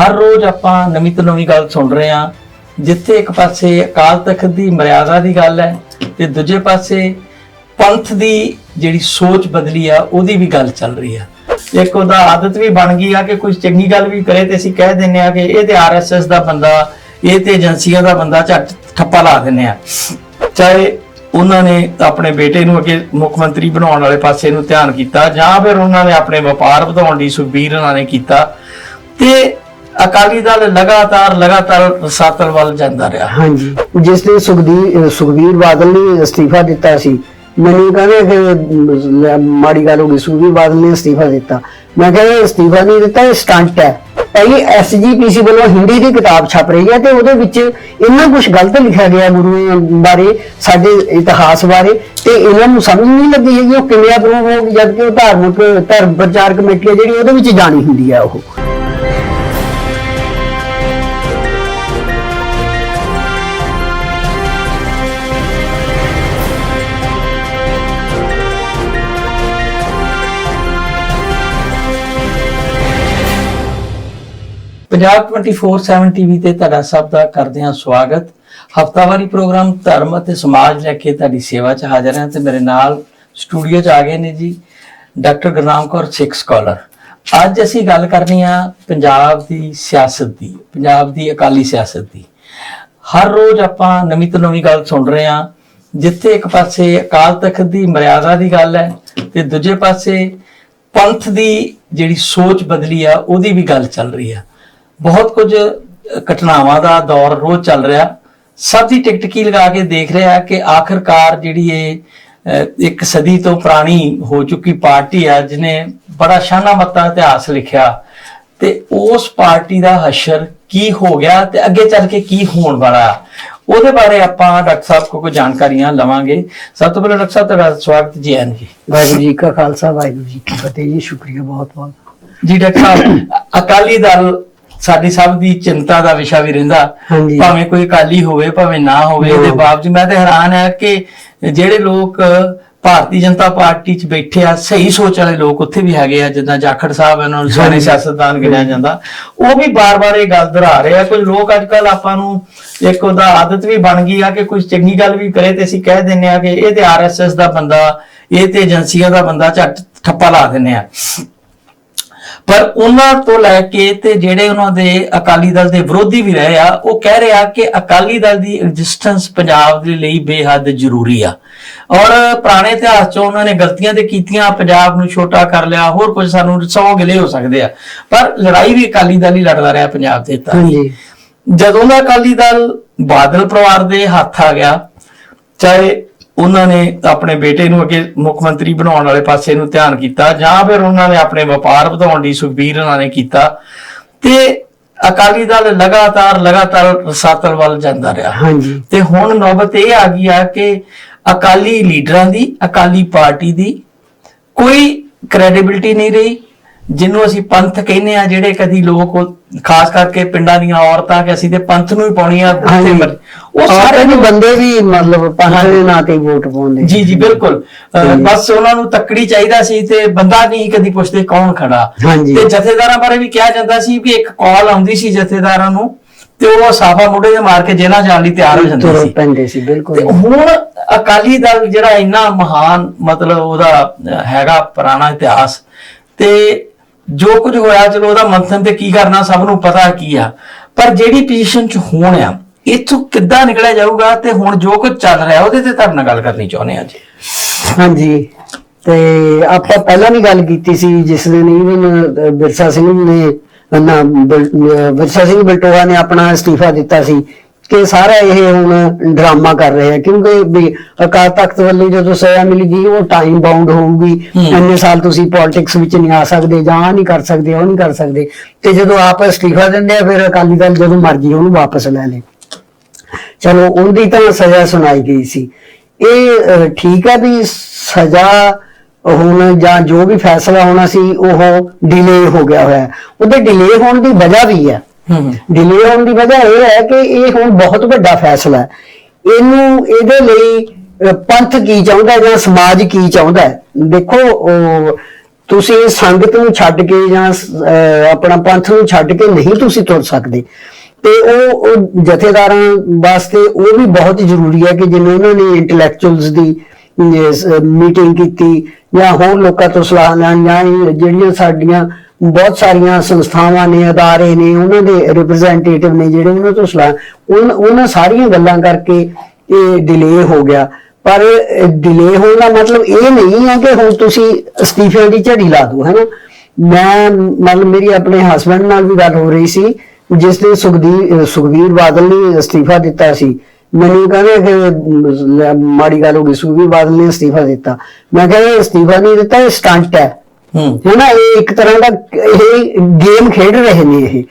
ਹਰ ਰੋਜ਼ ਆਪਾਂ ਨਵੀਂ ਤੋਂ ਨਵੀਂ ਗੱਲ ਸੁਣ ਰਹੇ ਹਾਂ। ਜਿੱਥੇ ਇੱਕ ਪਾਸੇ ਅਕਾਲ ਤਖਤ ਦੀ ਮਰਿਆਦਾ ਦੀ ਗੱਲ ਹੈ ਤੇ ਦੂਜੇ ਪਾਸੇ ਪੰਥ ਦੀ ਜਿਹੜੀ ਸੋਚ ਬਦਲੀ ਆ, ਉਹਦੀ ਵੀ ਗੱਲ ਚੱਲ ਰਹੀ ਆ। ਇੱਕ ਉਹਦਾ ਆਦਤ ਵੀ ਬਣ ਗਈ ਆ ਕਿ ਕੋਈ ਚੰਗੀ ਗੱਲ ਵੀ ਕਰੇ ਤੇ ਅਸੀਂ ਕਹਿ ਦਿੰਨੇ ਆ ਕਿ ਇਹ ਤੇ ਆਰਐਸਐਸ ਦਾ ਬੰਦਾ, ਇਹ ਤੇ ਏਜੰਸੀਆਂ ਦਾ ਬੰਦਾ ਝੱਟ ਠੱਪਾ ਲਾ ਦਿੰਨੇ ਆ। ਚਾਹੇ ਉਹਨਾਂ ਨੇ ਆਪਣੇ ਬੇਟੇ ਨੂੰ ਅੱਗੇ ਮੁੱਖ ਮੰਤਰੀ ਬਣਾਉਣ ਵਾਲੇ ਪਾਸੇ ਨੂੰ ਧਿਆਨ ਕੀਤਾ ਜਾਂ ਫਿਰ ਉਹਨਾਂ ਨੇ ਆਪਣੇ ਵਪਾਰ ਵਧਾਉਣ ਦੀ ਸੁਖਬੀਰ ਉਹਨਾਂ ਨੇ ਕੀਤਾ। ਤੇ ਅਕਾਲੀ ਦਲ ਲਗਾਤਾਰ ਲਗਾਤਾਰ ਰਸਾਤਲ ਵੱਲ ਜਾਂਦਾ ਰਿਹਾ। ਹਾਂਜੀ। ਜਿਸ ਨੇ ਸੁਖਦੀਪ ਸੁਖਵੀਰ ਬਾਦਲ ਨੇ ਅਸਤੀਫਾ ਦਿੱਤਾ ਸੀ, ਮੈਨੂੰ ਕਹਿੰਦੇ ਕਿ ਮਾੜੀ ਗੱਲ ਹੋ ਗਈ, ਸੁਖਵੀਰ ਬਾਦਲ ਨੇ ਅਸਤੀਫਾ ਦਿੱਤਾ। ਮੈਂ ਕਹਿੰਦਾ ਅਸਤੀਫਾ ਨਹੀਂ ਦਿੱਤਾ, ਇਹ ਸਟੰਟ ਹੈ। ਇਹ ਐਸਜੀਪੀਸੀ ਵੱਲੋਂ ਹਿੰਦੀ ਦੀ ਕਿਤਾਬ ਛਪ ਰਹੀ ਹੈ ਤੇ ਉਹਦੇ ਵਿੱਚ ਇੰਨਾ ਕੁਝ ਗਲਤ ਲਿਖਿਆ ਗਿਆ ਗੁਰੂਆਂ ਬਾਰੇ, ਸਾਡੇ ਇਤਿਹਾਸ ਬਾਰੇ, ਤੇ ਇਹਨਾਂ ਨੂੰ ਸਮਝ ਨਹੀਂ ਲੱਗੀ ਹੈਗੀ ਉਹ ਕਿਵੇਂ ਅਪਰੂਵ ਹੋ ਗਈ ਜਦਕਿ ਉਹ ਧਾਰਮਿਕ, ਧਰਮ ਪ੍ਰਚਾਰ ਕਮੇਟੀ ਹੈ ਜਿਹੜੀ ਉਹਦੇ ਵਿੱਚ ਜਾਣੀ ਹੁੰਦੀ ਹੈ ਉਹ। ਪੰਜਾਬ 24/7 ਟੀਵੀ ਤੇ ਤੁਹਾਡਾ ਸਭ ਦਾ ਕਰਦੇ ਹਾਂ ਸਵਾਗਤ। ਹਫਤਾਵਾਰੀ ਪ੍ਰੋਗਰਾਮ ਧਰਮ ਅਤੇ ਸਮਾਜ ਲੈ ਕੇ ਤੁਹਾਡੀ ਸੇਵਾ 'ਚ ਹਾਜ਼ਰ ਹਾਂ ਤੇ ਮੇਰੇ ਨਾਲ ਸਟੂਡੀਓ 'ਚ ਆ ਗਏ ਨੇ ਜੀ ਡਾਕਟਰ ਗੁਰਨਾਮ ਕੌਰ, ਸਿੱਖ ਸਕਾਲਰ। ਅੱਜ ਅਸੀਂ ਗੱਲ ਕਰਨੀ ਆ ਪੰਜਾਬ ਦੀ ਸਿਆਸਤ ਦੀ, ਪੰਜਾਬ ਦੀ ਅਕਾਲੀ ਸਿਆਸਤ ਦੀ। ਹਰ ਰੋਜ਼ ਆਪਾਂ ਨਵੀਂ ਤੋਂ ਨਵੀਂ ਗੱਲ ਸੁਣ ਰਹੇ ਹਾਂ। ਜਿੱਥੇ ਇੱਕ ਪਾਸੇ ਅਕਾਲ ਤਖਤ ਦੀ ਮਰਿਆਦਾ ਦੀ ਗੱਲ ਹੈ ਤੇ ਦੂਜੇ ਪਾਸੇ ਪੰਥ ਦੀ ਜਿਹੜੀ ਸੋਚ ਬਦਲੀ ਆ, ਉਹਦੀ ਵੀ ਗੱਲ ਚੱਲ ਰਹੀ ਆ। ਬਹੁਤ ਕੁਝ ਘਟਨਾਵਾਂ ਦਾ ਦੌਰ ਰੋਜ਼ ਚੱਲ ਰਿਹਾ। ਸਭ ਦੀ ਟਿਕਟਕੀ ਲਗਾ ਕੇ ਦੇਖ ਰਿਹਾ ਕਿ ਆਖਰਕਾਰ ਜਿਹੜੀ ਇਹ ਇੱਕ ਸਦੀ ਤੋਂ ਪੁਰਾਣੀ ਹੋ ਚੁੱਕੀ ਪਾਰਟੀ ਆ ਜਿਹਨੇ ਬੜਾ ਸ਼ਾਨਾ ਮੱਤਾ ਇਤਿਹਾਸ ਲਿਖਿਆ। ਤੇ ਉਸ ਪਾਰਟੀ ਦਾ ਹਸ਼ਰ ਕੀ ਹੋ ਗਿਆ ਤੇ ਅੱਗੇ ਚੱਲ ਕੇ ਕੀ ਹੋਣ ਵਾਲਾ। ਉਹਦੇ ਬਾਰੇ ਆਪਾਂ ਡਾਕਟਰ ਸਾਹਿਬ ਕੋਲ ਕੋਈ ਜਾਣਕਾਰੀਆਂ ਲਵਾਂਗੇ। ਸਭ ਤੋਂ ਪਹਿਲਾਂ ਡਾਕਟਰ ਸਾਹਿਬ ਤੁਹਾਡਾ ਸਵਾਗਤ ਜੀ ਐਨ ਜੀ। ਵਾਹਿਗੁਰੂ ਜੀ ਕਾ ਖਾਲਸਾ ਵਾਹਿਗੁਰੂ ਜੀ ਕੀ ਫਤਿਹ ਜੀ ਸ਼ੁਕਰੀਆ ਬਹੁਤ ਬਹੁਤ ਜੀ ਡਾਕਟਰ ਸਾਹਿਬ ਅਕਾਲੀ ਦਲ ਸਾਡੀ ਸਭ ਦੀ ਚਿੰਤਾ ਦਾ ਵਿਸ਼ਾ ਵੀ ਰਹਿੰਦਾ ਹਾਂਜੀ। ਭਾਵੇਂ ਕੋਈ ਅਕਾਲੀ ਹੋਵੇ ਭਾਵੇਂ ਨਾ ਹੋਵੇ ਇਹਦੇ ਹਾਂ। ਬਾਵਜੂਦ ਮੈਂ ਤੇ ਹੈਰਾਨ ਆ ਕਿ ਜਿਹੜੇ ਲੋਕ ਭਾਰਤੀ ਜਨਤਾ ਪਾਰਟੀ 'ਚ ਬੈਠੇ ਆ ਸਹੀ ਸੋਚ ਵਾਲੇ ਲੋਕ ਉੱਥੇ ਵੀ ਹੈਗੇ ਆ ਜਿੱਦਾਂ ਜਾਖੜ ਸਾਹਿਬ ਇਹਨਾਂ ਨੂੰ ਹਾਂਜੀ। ਸਿਆਸਤਦਾਨ ਗਿਣਿਆ ਜਾਂਦਾ ਉਹ ਵੀ ਬਾਰ-ਬਾਰ ਇਹ ਗੱਲ ਦੁਹਰਾ ਰਹੇ ਆ ਕੁਝ ਲੋਕ ਅੱਜਕੱਲ ਆਪਾਂ ਨੂੰ ਇੱਕ ਉਹਦਾ ਆਦਤ ਵੀ ਬਣ ਗਈ ਆ ਕਿ ਕੋਈ ਚੰਗੀ ਗੱਲ ਵੀ ਕਰੇ ਤੇ ਅਸੀਂ ਕਹਿ ਦਿੰਨੇ ਆ ਕਿ ਇਹ ਤੇ ਆਰਐਸਐਸ ਦਾ ਬੰਦਾ ਇਹ ਤੇ ਏਜੰਸੀਆਂ ਦਾ ਬੰਦਾ ਝੱਟ ਠੱਪਾ ਲਾ ਦਿੰਨੇ ਆ ਪਰ ਉਹਨਾਂ ਤੋਂ ਲੈ ਕੇ ਤੇ ਜਿਹੜੇ ਉਹਨਾਂ ਦੇ ਅਕਾਲੀ ਦਲ ਦੇ ਵਿਰੋਧੀ ਵੀ ਰਹੇ ਆ ਉਹ ਕਹਿ ਰਿਹਾ ਕਿ ਅਕਾਲੀ ਦਲ ਦੀ ਐਗਜ਼ਿਸਟੈਂਸ ਪੰਜਾਬ ਦੇ ਲਈ ਬੇਹੱਦ ਜ਼ਰੂਰੀ ਆ। ਔਰ ਪੁਰਾਣੇ ਇਤਿਹਾਸ 'ਚ ਉਹਨਾਂ ਨੇ ਗਲਤੀਆਂ ਤੇ ਕੀਤੀਆਂ ਪੰਜਾਬ ਨੂੰ ਛੋਟਾ ਕਰ ਲਿਆ ਹੋਰ ਕੁਝ ਸਾਨੂੰ 100 ਗਿਲੇ ਹੋ ਸਕਦੇ ਆ। ਪਰ ਲੜਾਈ ਵੀ ਅਕਾਲੀ ਦਲ ਹੀ ਲੜਦਾ ਰਿਹਾ ਪੰਜਾਬ ਦੇ ਤਾਂ ਹਾਂਜੀ। ਜਦੋਂ ਦਾ ਅਕਾਲੀ ਦਲ ਬਾਦਲ ਪਰਿਵਾਰ ਦੇ ਹੱਥ ਆ ਗਿਆ ਚਾਹੇ ਉਹਨਾਂ ਨੇ ਆਪਣੇ ਬੇਟੇ ਨੂੰ ਅੱਗੇ ਮੁੱਖ ਮੰਤਰੀ ਬਣਾਉਣ ਵਾਲੇ ਪਾਸੇ ਨੂੰ ਧਿਆਨ ਕੀਤਾ ਜਾਂ ਫਿਰ ਉਹਨਾਂ ਨੇ ਆਪਣੇ ਵਪਾਰ ਵਧਾਉਣ ਲਈ ਸੁਖਬੀਰ ਉਹਨਾਂ ਨੇ ਕੀਤਾ। ਤੇ ਅਕਾਲੀ ਦਲ ਲਗਾਤਾਰ ਲਗਾਤਾਰ ਰਸਾਤਲ ਵੱਲ ਜਾਂਦਾ ਰਿਹਾ। ਹਾਂਜੀ। ਤੇ ਹੁਣ ਨੌਬਤ ਇਹ ਆ ਗਈ ਆ ਕਿ ਅਕਾਲੀ ਲੀਡਰਾਂ ਦੀ ਅਕਾਲੀ ਪਾਰਟੀ ਦੀ ਕੋਈ ਕ੍ਰੈਡੀਬਿਲਟੀ ਨਹੀਂ ਰਹੀ। ਜਿਹਨੂੰ ਅਸੀਂ ਪੰਥ ਕਹਿੰਦੇ ਆ ਜਿਹੜੇ ਕਦੀ ਲੋਕ ਖਾਸ ਕਰਕੇ ਪਿੰਡਾਂ ਦੀਆਂ ਔਰਤਾਂ ਕਿ ਅਸੀਂ ਤੇ ਪੰਥ ਨੂੰ ਹੀ ਪਾਉਣੀ ਆ। ਮਰਜ਼ੀ। ਉਹ ਸਾਰੇ ਨੂੰ ਬੰਦੇ ਵੀ ਮਤਲਬ ਪੰਥ ਦੇ ਨਾਂ ਤੇ ਵੋਟ ਪਾਉਂਦੇ ਜੀ ਜੀ ਬਿਲਕੁਲ। ਬਸ ਉਹਨਾਂ ਨੂੰ ਤੱਕੜੀ ਚਾਹੀਦਾ ਸੀ ਤੇ ਬੰਦਾ ਨਹੀਂ ਕਦੀ ਪੁੱਛਦੇ ਕੌਣ ਖੜਾ। ਤੇ ਜਥੇਦਾਰਾਂ ਬਾਰੇ ਵੀ ਕਿਹਾ ਜਾਂਦਾ ਸੀ ਕਿ ਇੱਕ ਕਾਲ ਆਉਂਦੀ ਸੀ ਜਥੇਦਾਰਾਂ ਨੂੰ ਤੇ ਉਹ ਸਾਫਾ ਮੁੰਡੇ ਦੇ ਮਾਰ ਕੇ ਜੇਲ੍ਹਾਂ ਜਾਣ ਲਈ ਤਿਆਰ ਹੋ ਜਾਂਦੇ ਸੀ ਪੈਂਦੇ ਸੀ ਬਿਲਕੁਲ ਹੁਣ ਅਕਾਲੀ ਦਲ ਜਿਹੜਾ ਇੰਨਾ ਮਹਾਨ ਮਤਲਬ ਉਹਦਾ ਹੈਗਾ ਪੁਰਾਣਾ ਇਤਿਹਾਸ ਤੇ ਜੋ ਕੁਝ ਹੋਇਆ, ਚਲੋ ਉਹਦਾ ਮੰਥਨ ਤੇ ਕੀ ਕਰਨਾ, ਸਭ ਨੂੰ ਪਤਾ ਕੀ ਆ। ਪਰ ਜਿਹੜੀ ਪੋਜੀਸ਼ਨ 'ਚ ਹੋਣ ਆ, ਇੱਥੋਂ ਕਿੱਦਾਂ ਨਿਕਲਿਆ ਜਾਊਗਾ ਤੇ ਹੁਣ ਜੋ ਕੁਝ ਚੱਲ ਰਿਹਾ, ਉਹਦੇ ਤੇ ਤੁਹਾਡੇ ਨਾਲ ਗੱਲ ਕਰਨੀ ਚਾਹੁੰਦੇ ਆ ਜੀ। ਹਾਂਜੀ। ਤੇ ਆਪਾਂ ਪਹਿਲਾਂ ਵੀ ਗੱਲ ਕੀਤੀ ਸੀ, ਜਿਸ ਦਿਨ ਇਵਨ ਬਿਰਸਾ ਸਿੰਘ ਨੇ, ਨਾ ਬਿਰਸਾ ਸਿੰਘ ਬਲਟੋਆ ਨੇ ਆਪਣਾ ਅਸਤੀਫਾ ਦਿੱਤਾ ਸੀ। ਕਿ ਸਾਰਾ ਇਹ ਹੁਣ ਡਰਾਮਾ ਕਰ ਰਹੇ ਆ ਕਿਉਂਕਿ ਵੀ ਅਕਾਲ ਤਖਤ ਵੱਲੋਂ ਜਦੋਂ ਸਜ਼ਾ ਮਿਲੇਗੀ ਉਹ ਟਾਈਮ ਬਾਉਂਡ ਹੋਊਗੀ। ਇੰਨੇ ਸਾਲ ਤੁਸੀਂ ਪੋਲਿਟਿਕਸ ਵਿੱਚ ਨਹੀਂ ਆ ਸਕਦੇ ਜਾਂ ਆਹ ਨਹੀਂ ਕਰ ਸਕਦੇ ਉਹ ਨਹੀਂ ਕਰ ਸਕਦੇ। ਤੇ ਜਦੋਂ ਆਪ ਅਸਤੀਫਾ ਦਿੰਦੇ ਆ ਫਿਰ ਅਕਾਲੀ ਦਲ ਜਦੋਂ ਮਰਜ਼ੀ ਉਹਨੂੰ ਵਾਪਸ ਲੈ ਲੇ। ਚਲੋ ਉਹਦੀ ਤਾਂ ਸਜ਼ਾ ਸੁਣਾਈ ਗਈ ਸੀ। ਇਹ ਠੀਕ ਹੈ ਵੀ ਸਜ਼ਾ ਹੁਣ ਜਾਂ ਜੋ ਵੀ ਫੈਸਲਾ ਹੋਣਾ ਸੀ ਉਹ ਡਿਲੇ ਹੋ ਗਿਆ ਹੋਇਆ। ਉਹਦੇ ਡਿਲੇ ਹੋਣ ਦੀ ਵਜ੍ਹਾ ਵੀ ਹੈ ਹੂੰ ਡਿਲੇ ਦੀ ਵਜ੍ਹਾ ਇਹ ਹੈ ਕਿ ਇਹ ਹੁਣ ਬਹੁਤ ਵੱਡਾ ਫੈਸਲਾ ਹੈ। ਇਹਨੂੰ, ਇਹਦੇ ਲਈ ਪੰਥ ਕੀ ਚਾਹੁੰਦਾ ਜਾਂ ਸਮਾਜ ਕੀ ਚਾਹੁੰਦਾ ਦੇਖੋ ਤੁਸੀਂ ਸੰਗਤ ਨੂੰ ਛੱਡ ਕੇ ਜਾਂ ਆਪਣਾ ਪੰਥ ਨੂੰ ਛੱਡ ਕੇ ਨਹੀਂ ਤੁਸੀਂ ਤੁਰ ਸਕਦੇ। ਤੇ ਉਹ ਜਥੇਦਾਰਾਂ ਵਾਸਤੇ ਉਹ ਵੀ ਬਹੁਤ ਜ਼ਰੂਰੀ ਹੈ ਕਿ ਜਿਵੇਂ ਉਹਨਾਂ ਨੇ ਇੰਟੈਲੈਕਚੁਅਲਸ ਦੀ ਮੀਟਿੰਗ ਕੀਤੀ ਜਾਂ ਹੋਰ ਲੋਕਾਂ ਤੋਂ ਸਲਾਹ ਲੈਣ ਜਾਂ ਜਿਹੜੀਆਂ ਸਾਡੀਆਂ ਬਹੁਤ ਸਾਰੀਆਂ ਸੰਸਥਾਵਾਂ ਨੇ, ਅਦਾਰੇ ਨੇ, ਉਹਨਾਂ ਦੇ ਰਿਪਰੈਜ਼ੈਂਟੇਟਿਵ ਨੇ ਜਿਹੜੇ ਉਹਨਾਂ ਤੋਂ ਸਲਾਹ ਉਹਨਾਂ ਸਾਰੀਆਂ ਗੱਲਾਂ ਕਰਕੇ ਇਹ ਡਿਲੇ ਹੋ ਗਿਆ। ਪਰ ਡਿਲੇ ਹੋਣ ਦਾ ਮਤਲਬ ਇਹ ਨਹੀਂ ਹੈ ਕਿ ਹੁਣ ਤੁਸੀਂ ਅਸਤੀਫਿਆਂ ਦੀ ਝੜੀ ਲਾ ਦਿਓ ਹੈਨਾ ਮੈਂ ਮਤਲਬ ਮੇਰੀ ਆਪਣੇ ਹਸਬੰਡ ਨਾਲ ਵੀ ਗੱਲ ਹੋ ਰਹੀ ਸੀ, ਜਿਸ ਨੇ ਸੁਖਦੀ, ਸੁਖਵੀਰ ਬਾਦਲ ਨੇ ਅਸਤੀਫਾ ਦਿੱਤਾ ਸੀ। ਮੈਨੂੰ ਕਹਿੰਦੇ ਕਿ ਮਾੜੀ ਗੱਲ ਹੋ ਗਈ, ਸੁਖਵੀਰ ਬਾਦਲ ਨੇ ਅਸਤੀਫਾ ਦਿੱਤਾ। ਮੈਂ ਕਹਿੰਦਾ ਅਸਤੀਫਾ ਨਹੀਂ ਦਿੱਤਾ, ਇਹ ਸਟੰਟ ਹੈ। ਹੈ। ਨਾ ਇਹ ਇੱਕ ਤਰ੍ਹਾਂ ਦਾ ਇਹ ਗੇਮ ਖੇਡ ਰਹੇ ਨੇ ਇਹ।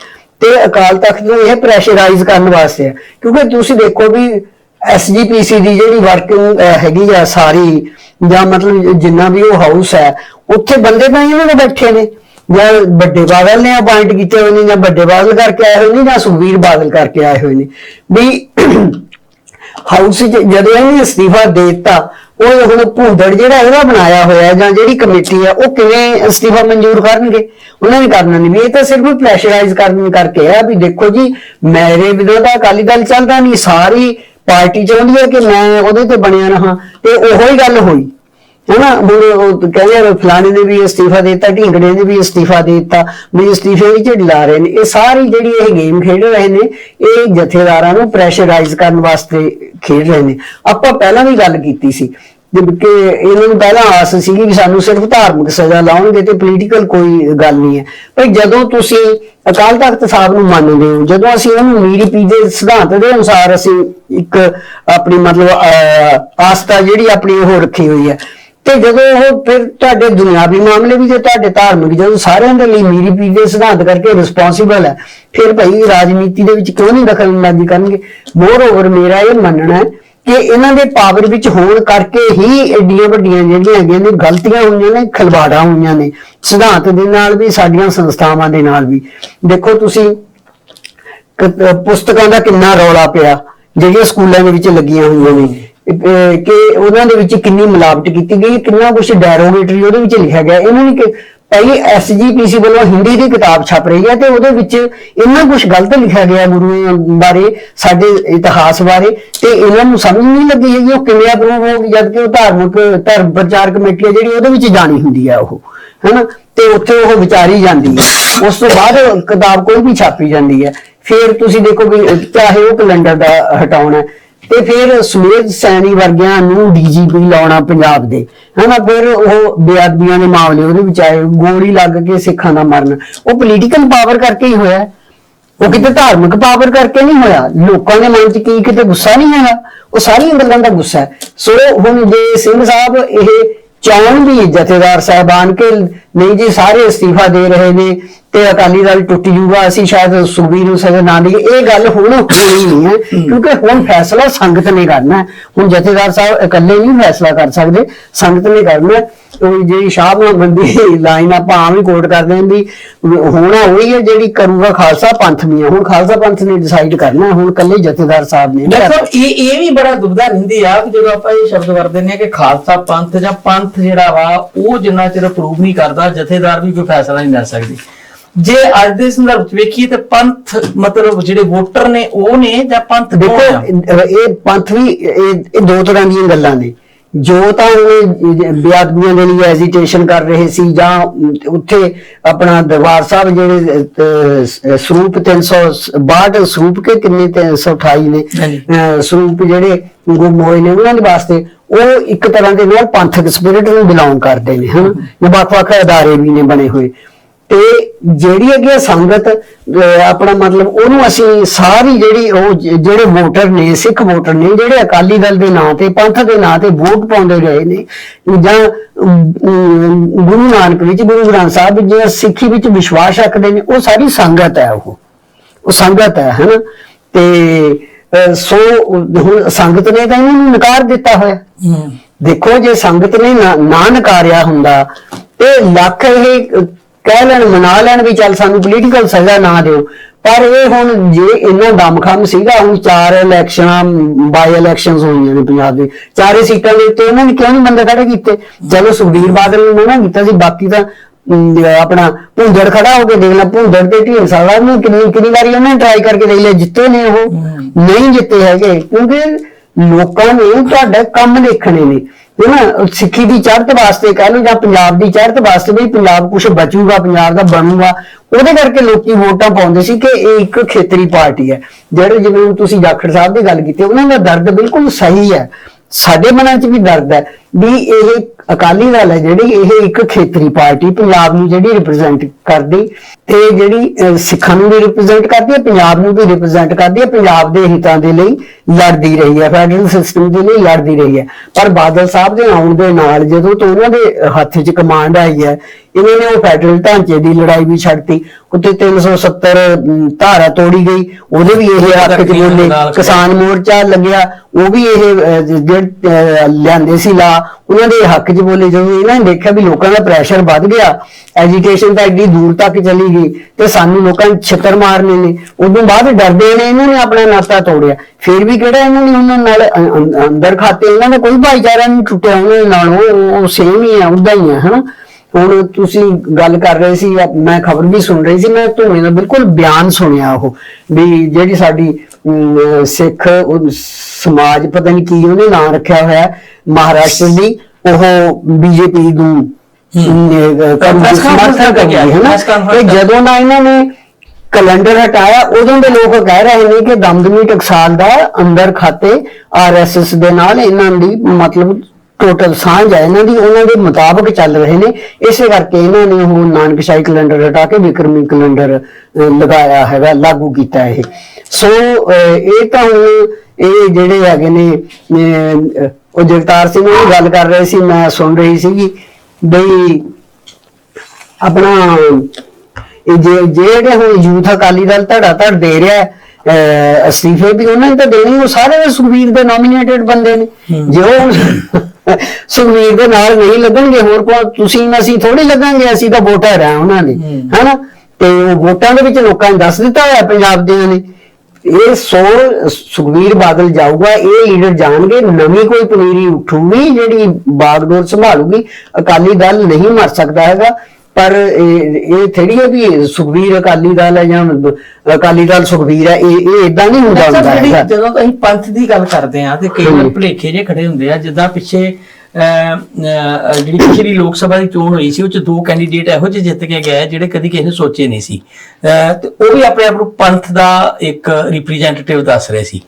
ਤੇ ਅਕਾਲ ਤਖਤ ਨੂੰ ਇਹ ਪ੍ਰੈਸ਼ਰਾਈਜ਼ ਕਰਨ ਵਾਸਤੇ ਹੈ ਕਿਉਂਕਿ ਤੁਸੀਂ ਦੇਖੋ ਵੀ ਐਸਜੀਪੀਸੀ ਦੀ ਜਿਹੜੀ ਵਰਕਿੰਗ ਹੈਗੀ ਆ ਸਾਰੀ, ਜਾਂ ਮਤਲਬ ਜਿੰਨਾ ਵੀ ਉਹ ਹਾਊਸ ਹੈ, ਉੱਥੇ ਬੰਦੇ ਤਾਂ ਇਹਨਾਂ ਦੇ ਬੈਠੇ ਨੇ। ਜਾਂ ਵੱਡੇ ਬਾਦਲ ਨੇ ਅਪਾਇੰਟ ਕੀਤੇ ਹੋਏ ਨੇ, ਜਾਂ ਵੱਡੇ ਬਾਦਲ ਕਰਕੇ ਆਏ ਹੋਏ ਨੇ, ਜਾਂ ਸੁਖਬੀਰ ਬਾਦਲ ਕਰਕੇ ਆਏ ਹੋਏ ਨੇ। ਵੀ ਹਾਊਸ 'ਚ ਜਦੋਂ ਇਹਨੇ ਅਸਤੀਫਾ ਦੇ ਦਿੱਤਾ ਉਹ ਹੁਣ ਭੁੰਦੜ ਜਿਹੜਾ ਇਹਦਾ ਬਣਾਇਆ ਹੋਇਆ ਜਾਂ ਜਿਹੜੀ ਕਮੇਟੀ ਹੈ ਉਹ ਕਿਵੇਂ ਅਸਤੀਫਾ ਮਨਜ਼ੂਰ ਕਰਨਗੇ? ਉਹਨਾਂ ਨੇ ਕਰਨਾ ਨਹੀਂ ਵੀ ਇਹ ਤਾਂ ਸਿਰਫ ਪ੍ਰੈਸ਼ਰਾਈਜ਼ ਕਰਨ ਕਰਕੇ ਆ ਵੀ ਦੇਖੋ ਜੀ, ਮੇਰੇ ਵਿਰੋਧ ਤਾਂ ਅਕਾਲੀ ਦਲ ਚੱਲਦਾ ਨਹੀਂ ਸਾਰੀ ਪਾਰਟੀ ਚਾਹੁੰਦੀ ਹੈ ਕਿ ਮੈਂ ਉਹਦੇ ਤੇ ਬਣਿਆ ਰਹਾ। ਤੇ ਉਹੋ ਹੀ ਗੱਲ ਹੋਈ। ਹੈਨਾ ਹੁਣ ਉਹ ਕਹਿੰਦੇ ਆ ਫਲਾਣੇ ਨੇ ਵੀ ਅਸਤੀਫਾ ਦੇ ਦਿੱਤਾ ਢੀਂਗੜੇ ਨੇ ਵੀ ਅਸਤੀਫਾ ਦੇ ਦਿੱਤਾ ਵੀ ਅਸਤੀਫੇ ਵਿੱਚ ਢਿਲਾ ਰਹੇ ਨੇ। ਇਹ ਸਾਰੀ ਜਿਹੜੀ ਇਹ ਗੇਮ ਖੇਡ ਰਹੇ ਨੇ ਇਹ ਜਥੇਦਾਰਾਂ ਨੂੰ ਪ੍ਰੈਸ਼ਰਾਈਜ਼ ਕਰਨ ਵਾਸਤੇ ਖੇਡ ਰਹੇ ਨੇ। ਆਪਾਂ ਪਹਿਲਾਂ ਵੀ ਗੱਲ ਕੀਤੀ ਸੀ ਕਿ ਇਹਨਾਂ ਨੂੰ ਪਹਿਲਾਂ ਆਸ ਸੀਗੀ ਕਿ ਸਾਨੂੰ ਸਿਰਫ ਧਾਰਮਿਕ ਸਜ਼ਾ ਲਾਉਣਗੇ ਤੇ ਪੋਲੀਟੀਕਲ ਕੋਈ ਗੱਲ ਨਹੀਂ ਹੈ। ਪਰ ਜਦੋਂ ਤੁਸੀਂ ਅਕਾਲ ਤਖਤ ਸਾਹਿਬ ਨੂੰ ਮੰਨਦੇ ਹੋ ਜਦੋਂ ਅਸੀਂ ਉਹਨੂੰ ਮੀਰੀ ਪੀ ਸਿਧਾਂਤ ਦੇ ਅਨੁਸਾਰ ਅਸੀਂ ਇੱਕ ਆਪਣੀ ਮਤਲਬ ਅਹ, ਆਸਥਾ ਜਿਹੜੀ ਆਪਣੀ ਉਹ ਰੱਖੀ ਹੋਈ ਹੈ ਤੇ ਜਦੋਂ ਉਹ ਫਿਰ ਤੁਹਾਡੇ ਦੁਨਿਆਵੀ ਮਾਮਲੇ ਵੀ ਜੇ ਤੁਹਾਡੇ ਧਾਰਮਿਕ ਜਦੋਂ ਸਾਰਿਆਂ ਦੇ ਲਈ ਮੀਰੀ ਪੀਰ ਦੇ ਸਿਧਾਂਤ ਕਰਕੇ ਰਿਸਪੌਂਸਿਬਲ ਹੈ, ਫਿਰ ਭਾਈ ਰਾਜਨੀਤੀ ਦੇ ਵਿੱਚ ਕਿਉਂ ਨਹੀਂ ਦਖਲਅੰਦਾਜ਼ੀ ਕਰਨਗੇ? ਮੋਰ ਓਵਰ ਮੇਰਾ ਇਹ ਮੰਨਣਾ ਹੈ ਕਿ ਇਹਨਾਂ ਦੇ ਪਾਵਰ ਵਿੱਚ ਹੋਣ ਕਰਕੇ ਹੀ ਏਡੀਆਂ ਵੱਡੀਆਂ ਜਿਹੜੀਆਂ ਹੈਗੀਆਂ ਨੇ, ਗਲਤੀਆਂ ਹੋਈਆਂ ਨੇ, ਖਲਵਾੜਾ ਹੋਈਆਂ ਨੇ। ਸਿਧਾਂਤ ਦੇ ਨਾਲ ਵੀ, ਸਾਡੀਆਂ ਸੰਸਥਾਵਾਂ ਦੇ ਨਾਲ ਵੀ। ਦੇਖੋ ਤੁਸੀਂ ਪੁਸਤਕਾਂ ਦਾ ਕਿੰਨਾ ਰੌਲਾ ਪਿਆ, ਜਿਹੜੀਆਂ ਸਕੂਲਾਂ ਦੇ ਵਿੱਚ ਲੱਗੀਆਂ ਹੋਈਆਂ ਨੇ। ਕਿ ਉਹਨਾਂ ਦੇ ਵਿੱਚ ਕਿੰਨੀ ਮਿਲਾਵਟ ਕੀਤੀ ਗਈ ਕਿੰਨਾ ਕੁਝ ਡੈਰੋਗੇਟਰੀ ਉਹਦੇ ਵਿੱਚ ਲਿਖਿਆ ਗਿਆ। ਇਹਨਾਂ ਨੇ ਕਿ ਭਾਈ ਐਸਜੀਪੀਸੀ ਵੱਲੋਂ ਹਿੰਦੀ ਦੀ ਕਿਤਾਬ ਛਪ ਰਹੀ ਹੈ ਤੇ ਉਹਦੇ ਵਿੱਚ ਇੰਨਾ ਕੁਝ ਗਲਤ ਲਿਖਿਆ ਗਿਆ ਗੁਰੂਆਂ ਬਾਰੇ ਸਾਡੇ ਇਤਿਹਾਸ ਬਾਰੇ ਤੇ ਇਹਨਾਂ ਨੂੰ ਸਮਝ ਨਹੀਂ ਲੱਗੀ ਹੈਗੀ ਉਹ ਕਿਵੇਂ ਅਪਰੂਵ ਹੋਊਗੀ ਜਦ ਕਿ ਉਹ ਧਾਰਮਿਕ ਧਰਮ ਪ੍ਰਚਾਰ ਕਮੇਟੀ ਹੈ ਜਿਹੜੀ ਉਹਦੇ ਵਿੱਚ ਜਾਣੀ ਹੁੰਦੀ ਹੈ ਉਹ ਹੈਨਾ? ਤੇ ਉੱਥੇ ਉਹ ਵਿਚਾਰੀ ਜਾਂਦੀ ਹੈ। ਉਸ ਤੋਂ ਬਾਅਦ ਕਿਤਾਬ ਕੋਈ ਵੀ ਛਾਪੀ ਜਾਂਦੀ ਹੈ। ਫਿਰ ਤੁਸੀਂ ਦੇਖੋ ਵੀ ਚਾਹੇ ਉਹ ਕੈਲੰਡਰ ਦਾ ਹਟਾਉਣਾ ਹੈ, ਤੇ ਫਿਰ ਸੁਮੇਧ ਸੈਣੀ ਵਰਗਿਆਂ ਨੂੰ ਡੀਜੀਪੀ ਲਾਉਣਾ ਪੰਜਾਬ ਦੇ। ਹਨਾ, ਫਿਰ ਉਹ ਬੇਅਦਬੀਆਂ ਦੇ ਮਾਮਲੇ ਉਹਦੇ ਵਿੱਚ ਆਏ, ਗੋਲੀ ਲੱਗ ਕੇ ਸਿੱਖਾਂ ਦਾ ਮਰਨ। ਉਹ ਪੋਲੀਟੀਕਲ ਪਾਵਰ ਕਰਕੇ ਹੀ ਹੋਇਆ। ਉਹ ਕਿਤੇ ਧਾਰਮਿਕ ਪਾਵਰ ਕਰਕੇ ਨਹੀਂ ਹੋਇਆ। ਲੋਕਾਂ ਦੇ ਮਨ 'ਚ ਕੀ ਕਿਤੇ ਗੁੱਸਾ ਨਹੀਂ ਹੈਗਾ। ਉਹ ਸਾਰੀਆਂ ਗੱਲਾਂ ਦਾ ਗੁੱਸਾ ਹੈ। ਸੋ ਹੁਣ ਜੇ ਸਿੰਘ ਸਾਹਿਬ ਇਹ ਚਾਹਣ ਵੀ ਜਥੇਦਾਰ ਸਾਹਿਬਾਨ ਕੇ ਨਹੀਂ ਜੀ, ਸਾਰੇ ਅਸਤੀਫਾ ਦੇ ਰਹੇ ਨੇ ਤੇ ਅਕਾਲੀ ਦਲ ਟੁੱਟ ਜੂਗਾ ਅਸੀਂ ਸ਼ਾਇਦ ਸੁਖਬੀਰ ਨੂੰ ਸਜ਼ਾ ਨਾ ਦੇਈਏ ਇਹ ਗੱਲ ਹੁਣ ਹੋਣੀ ਨਹੀਂ ਹੈ ਕਿਉਂਕਿ ਹੁਣ ਫੈਸਲਾ ਸੰਗਤ ਨੇ ਕਰਨਾ ਹੁਣ ਜਥੇਦਾਰ ਸਾਹਿਬ ਇਕੱਲੇ ਨਹੀਂ ਫੈਸਲਾ ਕਰ ਸਕਦੇ ਸੰਗਤ ਨੇ ਕਰਨਾ। ਉਹ ਜਿਹੜੀ ਸ਼ਾਹ ਮੁਹੰਮਦ ਦੀ ਲਾਈਨ ਆਪਾਂ ਆਮ ਹੀ ਕੋਟ ਕਰਦੇ ਹਾਂ ਵੀ ਹੋਣਾ ਉਹੀ ਹੈ ਜਿਹੜੀ ਕਰੂਗਾ ਖਾਲਸਾ ਪੰਥ ਮੀਆਂ ਹੁਣ ਖਾਲਸਾ ਪੰਥ ਨੇ ਡਿਸਾਈਡ ਕਰਨਾ ਹੁਣ ਇਕੱਲੇ ਜਥੇਦਾਰ ਸਾਹਿਬ ਨੇ ਨਹੀਂ ਦੇਖੋ ਇਹ ਇਹ ਵੀ ਬੜਾ ਦੁਬਦਾ ਰਹਿੰਦੀ ਆ ਕਿ ਜਦੋਂ ਆਪਾਂ ਇਹ ਸ਼ਬਦ ਵਰਤਦੇ ਨੇ ਕਿ ਖਾਲਸਾ ਪੰਥ ਜਾਂ ਪੰਥ ਜਿਹੜਾ ਵਾ ਉਹ ਜਿੰਨਾ ਚਿਰ ਅਪਰੂਵ ਨਹੀਂ ਕਰਦਾ ਜਥੇਦਾਰ ਵੀ ਕੋਈ ਫੈਸਲਾ ਨਹੀਂ ਲੈ ਸਕਦੀ। ਜੇ ਅੱਜ ਦੇ ਸੰਦਰਭ ਵਿੱਚ ਵੇਖੀਏ ਤੇ ਪੰਥ ਮਤਲਬ ਜਿਹੜੇ ਵੋਟਰ ਨੇ ਉਹ ਨੇ ਜਾਂ ਪੰਥ ਦੇਖੋ? ਇਹ ਪੰਥ ਵੀ ਇਹ ਦੋ ਤਰ੍ਹਾਂ ਦੀਆਂ ਗੱਲਾਂ ਨੇ। ਜੋ ਤਾਂ ਉਹ ਬਿਆਦਮੀਆਂ ਦੇ ਲਈ ਐਜੀਟੇਸ਼ਨ ਕਰ ਰਹੇ ਸੀ ਜਾਂ ਉੱਥੇ ਆਪਣਾ ਦਰਬਾਰ ਸਾਹਿਬ ਜਿਹੜੇ ਸਰੂਪ 362 ਸਰੂਪ ਕੇ ਕਿੰਨੇ 328 ਨੇ ਸਰੂਪ ਜਿਹੜੇ ਗੁੰਮ ਹੋਏ ਨੇ ਉਹਨਾਂ ਦੇ ਵਾਸਤੇ ਉਹ ਇੱਕ ਤਰ੍ਹਾਂ ਦੇ ਨਾਲ ਪੰਥਕ ਸਪਿਰਿਟ ਨੂੰ ਬਿਲੋਂਗ ਕਰਦੇ ਨੇ ਹਨ? ਜਾਂ ਵੱਖ-ਵੱਖ ਅਦਾਰੇ ਵੀ ਨੇ ਬਣੇ ਹੋਏ। ਤੇ ਜਿਹੜੀ ਆ ਸੰਗਤ ਆਪਣਾ ਮਤਲਬ ਉਹਨੂੰ ਅਸੀਂ ਸਾਰੀ ਜਿਹੜੀ ਉਹ ਜਿਹੜੇ ਵੋਟਰ ਨੇ ਸਿੱਖ ਵੋਟਰ ਨੇ ਜਿਹੜੇ ਅਕਾਲੀ ਦਲ ਦੇ ਨਾਂ ਤੇ ਪੰਥ ਦੇ ਨਾਂ ਤੇ ਵੋਟ ਪਾਉਂਦੇ ਰਹੇ ਨੇ ਜਾਂ ਗੁਰੂ ਨਾਨਕ ਵਿੱਚ ਗੁਰੂ ਗ੍ਰੰਥ ਸਾਹਿਬ ਵਿੱਚ ਜਾਂ ਸਿੱਖੀ ਵਿੱਚ ਵਿਸ਼ਵਾਸ ਰੱਖਦੇ ਨੇ ਉਹ ਸਾਰੀ ਸੰਗਤ ਹੈ ਉਹ। ਉਹ ਸੰਗਤ ਹੈ ਹਨਾ? ਤੇ ਸੋ ਹੁਣ ਸੰਗਤ ਨੇ ਤਾਂ ਇਹਨਾਂ ਨਕਾਰ ਦਿੱਤਾ ਹੋਇਆ। ਦੇਖੋ ਜੇ ਸੰਗਤ ਨੇ ਨਾ ਨਾ ਨਕਾਰਿਆ ਹੁੰਦਾ ਤੇ ਲੱਖ ਇਹ ਕਹਿ ਲੈਣ ਮਨਾ ਲੈਣ ਵੀ ਚੱਲ ਸਾਨੂੰ ਪੋਲੀਟੀਕਲ ਸਜ਼ਾ ਨਾ ਦਿਓ। ਪਰ ਇਹ ਹੁਣ ਜੇ ਇੰਨਾ ਦਮਖਮ ਸੀਗਾ ਹੁਣ ਚਾਰ ਇਲੈਕਸ਼ਨਾਂ ਬਾਈ ਇਲੈਕਸ਼ਨਸ ਹੋਈਆਂ ਨੇ ਪੰਜਾਬ ਦੇ। ਚਾਰੇ ਸੀਟਾਂ ਦੇ ਉੱਤੇ ਉਹਨਾਂ ਨੇ ਕਿਉਂ ਨਹੀਂ ਬੰਦੇ ਖੜੇ ਕੀਤੇ? ਚਲੋ ਸੁਖਬੀਰ ਬਾਦਲ ਨੇ ਮਨਾ ਕੀਤਾ ਸੀ ਬਾਕੀ ਤਾਂ ਆਪਣਾ ਭੁੰਦੜ ਖੜਾ ਹੋ ਕੇ ਦੇਖ ਲੈ ਭੁੰਦੜ ਤੇ ਢੀਂਸਾ ਸਾਹਿਬ ਨੂੰ ਕਿੰਨੀ ਕਿੰਨੀ ਵਾਰੀ ਉਹਨੇ ਟਰਾਈ ਕਰਕੇ ਦੇਖ ਲਿਆ ਜਿੱਤੇ ਨੇ ਉਹ ਨਹੀਂ ਜਿੱਤੇ ਹੈਗੇ। ਕਿਉਂਕਿ ਲੋਕਾਂ ਨੇ ਤੁਹਾਡਾ ਕੰਮ ਦੇਖਣੇ ਨੇ। ਹੈਨਾ ਸਿੱਖੀ ਦੀ ਚੜ੍ਹਤ ਵਾਸਤੇ ਕਹਿ ਲਓ ਜਾਂ ਪੰਜਾਬ ਦੀ ਚੜ੍ਹਤ ਵਾਸਤੇ ਵੀ ਪੰਜਾਬ ਕੁਝ ਬਚੂਗਾ, ਪੰਜਾਬ ਦਾ ਬਣੂਗਾ, ਉਹਦੇ ਕਰਕੇ ਲੋਕੀ ਵੋਟਾਂ ਪਾਉਂਦੇ ਸੀ ਕਿ ਇਹ ਇੱਕ ਖੇਤਰੀ ਪਾਰਟੀ ਹੈ। ਜਿਹੜੇ ਜਿਵੇਂ ਤੁਸੀਂ ਜਾਖੜ ਸਾਹਿਬ ਦੀ ਗੱਲ ਕੀਤੀ, ਉਹਨਾਂ ਦਾ ਦਰਦ ਬਿਲਕੁਲ ਸਹੀ ਹੈ। ਸਾਡੇ ਮਨਾਂ 'ਚ ਵੀ ਦਰਦ ਹੈ ਵੀ ਇਹ ਅਕਾਲੀ ਦਲ ਹੈ ਜਿਹੜੀ ਇਹ ਇੱਕ ਖੇਤਰੀ ਪਾਰਟੀ ਪੰਜਾਬ ਨੂੰ ਜਿਹੜੀ ਰਿਪਰੈਜ਼ੈਂਟ ਕਰਦੀ ਤੇ ਜਿਹੜੀ ਸਿੱਖਾਂ ਨੂੰ ਵੀ ਰਿਪਰੈਜ਼ੈਂਟ ਕਰਦੀ ਹੈ ਪੰਜਾਬ ਨੂੰ ਵੀ ਰਿਪਰੈਜ਼ੈਂਟ ਕਰਦੀ ਹੈ ਪੰਜਾਬ ਦੇ ਹਿੱਤਾਂ ਦੇ ਲਈ ਲੜਦੀ ਰਹੀ ਹੈ ਫੈਡਰਲ ਸਿਸਟਮ ਦੇ ਲਈ ਲੜਦੀ ਰਹੀ ਹੈ। ਪਰ ਬਾਦਲ ਸਾਹਿਬ ਦੇ ਆਉਣ ਦੇ ਨਾਲ ਜਦੋਂ ਤੋਂ ਉਹਨਾਂ ਦੇ ਹੱਥ 'ਚ ਕਮਾਂਡ ਆਈ ਹੈ ਇਹਨਾਂ ਨੇ ਉਹ ਫੈਡਰਲ ਢਾਂਚੇ ਦੀ ਲੜਾਈ ਵੀ ਛੱਡਤੀ ਉੱਤੇ 370 ਅਮ, ਧਾਰਾ ਤੋੜੀ ਗਈ। ਉਹਦੇ ਵੀ ਇਹ ਹੱਕ ਨਾਲ ਕਿਸਾਨ ਮੋਰਚਾ ਲੱਗਿਆ। ਉਹ ਵੀ ਇਹ ਜਿਹੜੇ ਲਿਆਂਦੇ ਸੀ ਲਾ ਉਹਨਾਂ ਦੇ ਹੱਕ 'ਚ ਬੋਲੇ ਜਦੋਂ ਇਹਨਾਂ ਨੇ ਦੇਖਿਆ ਵੀ ਲੋਕਾਂ ਦਾ ਪ੍ਰੈਸ਼ਰ ਵੱਧ ਗਿਆ ਐਜੂਕੇਸ਼ਨ ਤਾਂ ਐਡੀ ਦੂਰ ਤੱਕ ਚਲੀ ਗਈ ਤੇ ਸਾਨੂੰ ਲੋਕਾਂ ਨੇ ਛਿੱਤਰ ਮਾਰਨੇ ਨੇ, ਉਦੋਂ ਬਾਅਦ ਡਰਦੇ ਨੇ ਇਹਨਾਂ ਨੇ ਆਪਣਾ ਨਾਤਾ ਤੋੜਿਆ, ਫਿਰ ਵੀ ਕਿਹੜਾ ਇਹਨਾਂ ਨੇ ਉਹਨਾਂ ਨਾਲ ਅੰਦਰ ਖਾਤੇ, ਇਹਨਾਂ ਦਾ ਕੋਈ ਭਾਈਚਾਰਾ ਨਹੀਂ ਟੁੱਟਿਆ, ਉਹਨਾਂ ਨਾਲ ਉਹ- ਸੇਮ ਹੀ ਹੈ ਉਦਾਂ ਹੀ ਹੈ ਹਨਾ? ਹੁਣ ਤੁਸੀਂ ਗੱਲ ਕਰ ਰਹੇ ਸੀ ਮੈਂ ਖਬਰ ਵੀ ਸੁਣ ਰਹੀ ਸੀ, ਮੈਂ ਧੂਣੇ ਦਾ ਬਿਲਕੁਲ ਬਿਆਨ ਸੁਣਿਆ ਉਹ, ਵੀ ਜਿਹੜੀ ਸਾਡੀ ਸਿੱਖ ਸਮਾਜ ਪਤਾ ਨਹੀਂ ਕੀ ਉਹਨੇ ਨਾਂ ਰੱਖਿਆ ਹੋਇਆ, ਮਹਾਰਾਸ਼ਟਰ ਦੀ ਉਹ ਬੀਜੇਪੀ ਨੂੰ ਸਮਰਥਨ ਕਰਦੀ ਹੈ ਜਦੋਂ ਨਾ ਇਹਨਾਂ ਨੇ ਕੈਲੰਡਰ ਹਟਾਇਆ ਉਦੋਂ ਦੇ ਲੋਕ ਕਹਿ ਰਹੇ ਨੇ ਕਿ ਦਮਦਮੀ ਟਕਸਾਲ ਦਾ ਅੰਦਰ ਖਾਤੇ ਆਰਐਸਐਸ ਦੇ ਨਾਲ ਇਹਨਾਂ ਦੀ ਮਤਲਬ ਟੋਟਲ ਸਾਂਝ ਹੈ। ਇਹਨਾਂ ਦੀ ਉਹਨਾਂ ਦੇ ਮੁਤਾਬਕ ਚੱਲ ਰਹੇ ਨੇ। ਇਸੇ ਕਰਕੇ ਇਹਨਾਂ ਨੇ ਉਹ ਨਾਨਕਸ਼ਾਹੀ ਕੈਲੰਡਰ ਹਟਾ ਕੇ ਵਿਕਰਮੀ ਕੈਲੰਡਰ ਲਗਾਇਆ ਹੈਗਾ ਲਾਗੂ ਕੀਤਾ ਇਹ। ਸੋ ਇਹ ਤਾਂ ਹੁਣ ਇਹ ਜਿਹੜੇ ਹੈਗੇ ਨੇ ਉਹ ਜਗਤਾਰ ਸਿੰਘ ਉਹ ਗੱਲ ਕਰ ਰਹੇ ਸੀ ਮੈਂ ਸੁਣ ਰਹੀ ਸੀਗੀ ਬਈ ਆਪਣਾ ਇਹ ਜੇ ਜਿਹੜੇ ਹੁਣ ਯੂਥ ਅਕਾਲੀ ਦਲ ਧੜਾ ਧੜ ਦੇ ਰਿਹਾ ਅਸਤੀਫੇ ਵੀ ਉਹਨਾਂ ਨੇ ਤਾਂ ਦੇਣੀ ਉਹ ਸਾਰੇ ਸੁਖਵੀਰ ਦੇ ਨੋਮੀਨੇਟਡ ਬੰਦੇ ਨੇ। ਜੇ ਉਹ ਸੁਖਵੀਰ ਦੇ ਨਾਲ ਨਹੀਂ ਲੱਗਣਗੇ ਹੋਰ ਕੋ ਤੁਸੀਂ ਅਸੀਂ ਥੋੜੀ ਲੱਗਾਂਗੇ ਅਸੀਂ ਤਾਂ ਵੋਟਰ ਆ ਉਹਨਾਂ ਦੇ ਹੈਨਾ? ਤੇ ਉਹ ਵੋਟਾਂ ਦੇ ਵਿੱਚ ਲੋਕਾਂ ਨੇ ਦੱਸ ਦਿੱਤਾ ਹੋਇਆ ਪੰਜਾਬ ਦੇ ਨੇ। ਇਹ ਸੋ ਸੁਖਵੀਰ ਬਾਦਲ ਜਾਊਗਾ ਇਹ ਲੀਡਰ ਜਾਣਗੇ ਨਵੀਂ ਕੋਈ ਪਨੀਰੀ ਉੱਠੂਗੀ ਜਿਹੜੀ ਬਾਗਡੋਰ ਸੰਭਾਲੂਗੀ ਅਕਾਲੀ ਦਲ ਨਹੀਂ ਮਰ ਸਕਦਾ ਹੈਗਾ ਪਰ ਇਹ ਇਹ ਥੇੜੀ ਹੈ ਵੀ ਸੁਖਵੀਰ ਅਕਾਲੀ ਦਲ ਹੈ ਜਾਂ ਅਕਾਲੀ ਦਲ ਸੁਖਵੀਰ ਹੈ ਇਹ ਇਹ ਇਦਾਂ ਨਹੀਂ ਹੁੰਦਾ ਜਦੋਂ ਅਸੀਂ ਪੰਥ ਦੀ ਗੱਲ ਕਰਦੇ ਆ ਤੇ ਕਈ ਵਾਰ। ਭੁਲੇਖੇ ਜੇ ਖੜੇ ਹੁੰਦੇ ਆ ਜਿੱਦਾਂ ਪਿੱਛੇ ਜਿਹੜੀ ਪਿਛਲੀ ਲੋਕ ਸਭਾ ਦੀ ਚੋਣ ਹੋਈ ਸੀ ਉਹ ਚ ਦੋ ਕੈਂਡੀਡੇਟ ਇਹੋ ਜਿਹੇ ਜਿੱਤ ਕੇ ਗਏ ਜਿਹੜੇ ਕਦੀ ਕਿਸੇ ਨੇ ਸੋਚੇ ਨਹੀਂ ਸੀ। ਤੇ ਉਹ ਵੀ ਆਪਣੇ ਆਪ ਨੂੰ ਪੰਥ ਦਾ ਇੱਕ ਰਿਪਰੈਜ਼ੈਂਟੇਟਿਵ ਦੱਸ ਰਹੇ ਸੀ।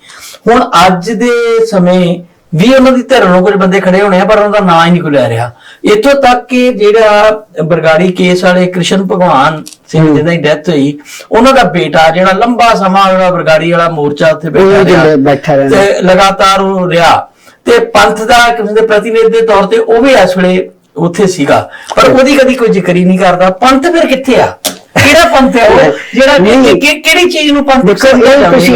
ਹੁਣ ਅੱਜ ਦੇ ਸਮੇਂ ਵੀ ਉਹਨਾਂ ਦੀ ਧਿਰ ਨੂੰ ਕੁਝ ਬੰਦੇ ਖੜੇ ਹੋਣੇ ਆ ਪਰ ਉਹਨਾਂ ਦਾ ਨਾਂ ਹੀ ਨਹੀਂ ਕੋਈ ਲੈ ਰਿਹਾ। ਇੱਥੋਂ ਤੱਕ ਕਿ ਜਿਹੜਾ ਬਰਗਾੜੀ ਕੇਸ ਵਾਲੇ ਕ੍ਰਿਸ਼ਨ ਭਗਵਾਨ ਸਿੰਘ ਜਿਹਦਾ ਦੀ ਡੈਥ ਹੋਈ ਉਹਨਾਂ ਦਾ ਬੇਟਾ ਜਿਹੜਾ ਲੰਬਾ ਸਮਾਂ ਜਿਹੜਾ ਬਰਗਾੜੀ ਵਾਲਾ ਮੋਰਚਾ ਉੱਥੇ ਬੈਠਾ ਰਿਹਾ। ਤੇ ਲਗਾਤਾਰ ਉਹ ਰਿਹਾ। ਤੇ ਪੰਥ ਦਾ ਕਿਸੇ ਦੇ ਪ੍ਰਤੀਨਿਧ ਦੇ ਤੌਰ ਤੇ ਉਹ ਵੀ ਇਸ ਵੇਲੇ ਉੱਥੇ ਸੀਗਾ। ਪਰ ਉਹਦੀ ਕਦੀ ਕੋਈ ਜ਼ਿਕਰ ਹੀ ਨਹੀਂ ਕਰਦਾ। ਪੰਥ ਫਿਰ ਕਿੱਥੇ ਆ? ਕਿਹੜਾ ਪੰਥ ਹੈ ਉਹ? ਜਿਹੜਾ ਕਿਹੜੀ ਚੀਜ਼ ਨੂੰ ਪੰਥ ਦੇਖੋ ਇਹ? ਤੁਸੀਂ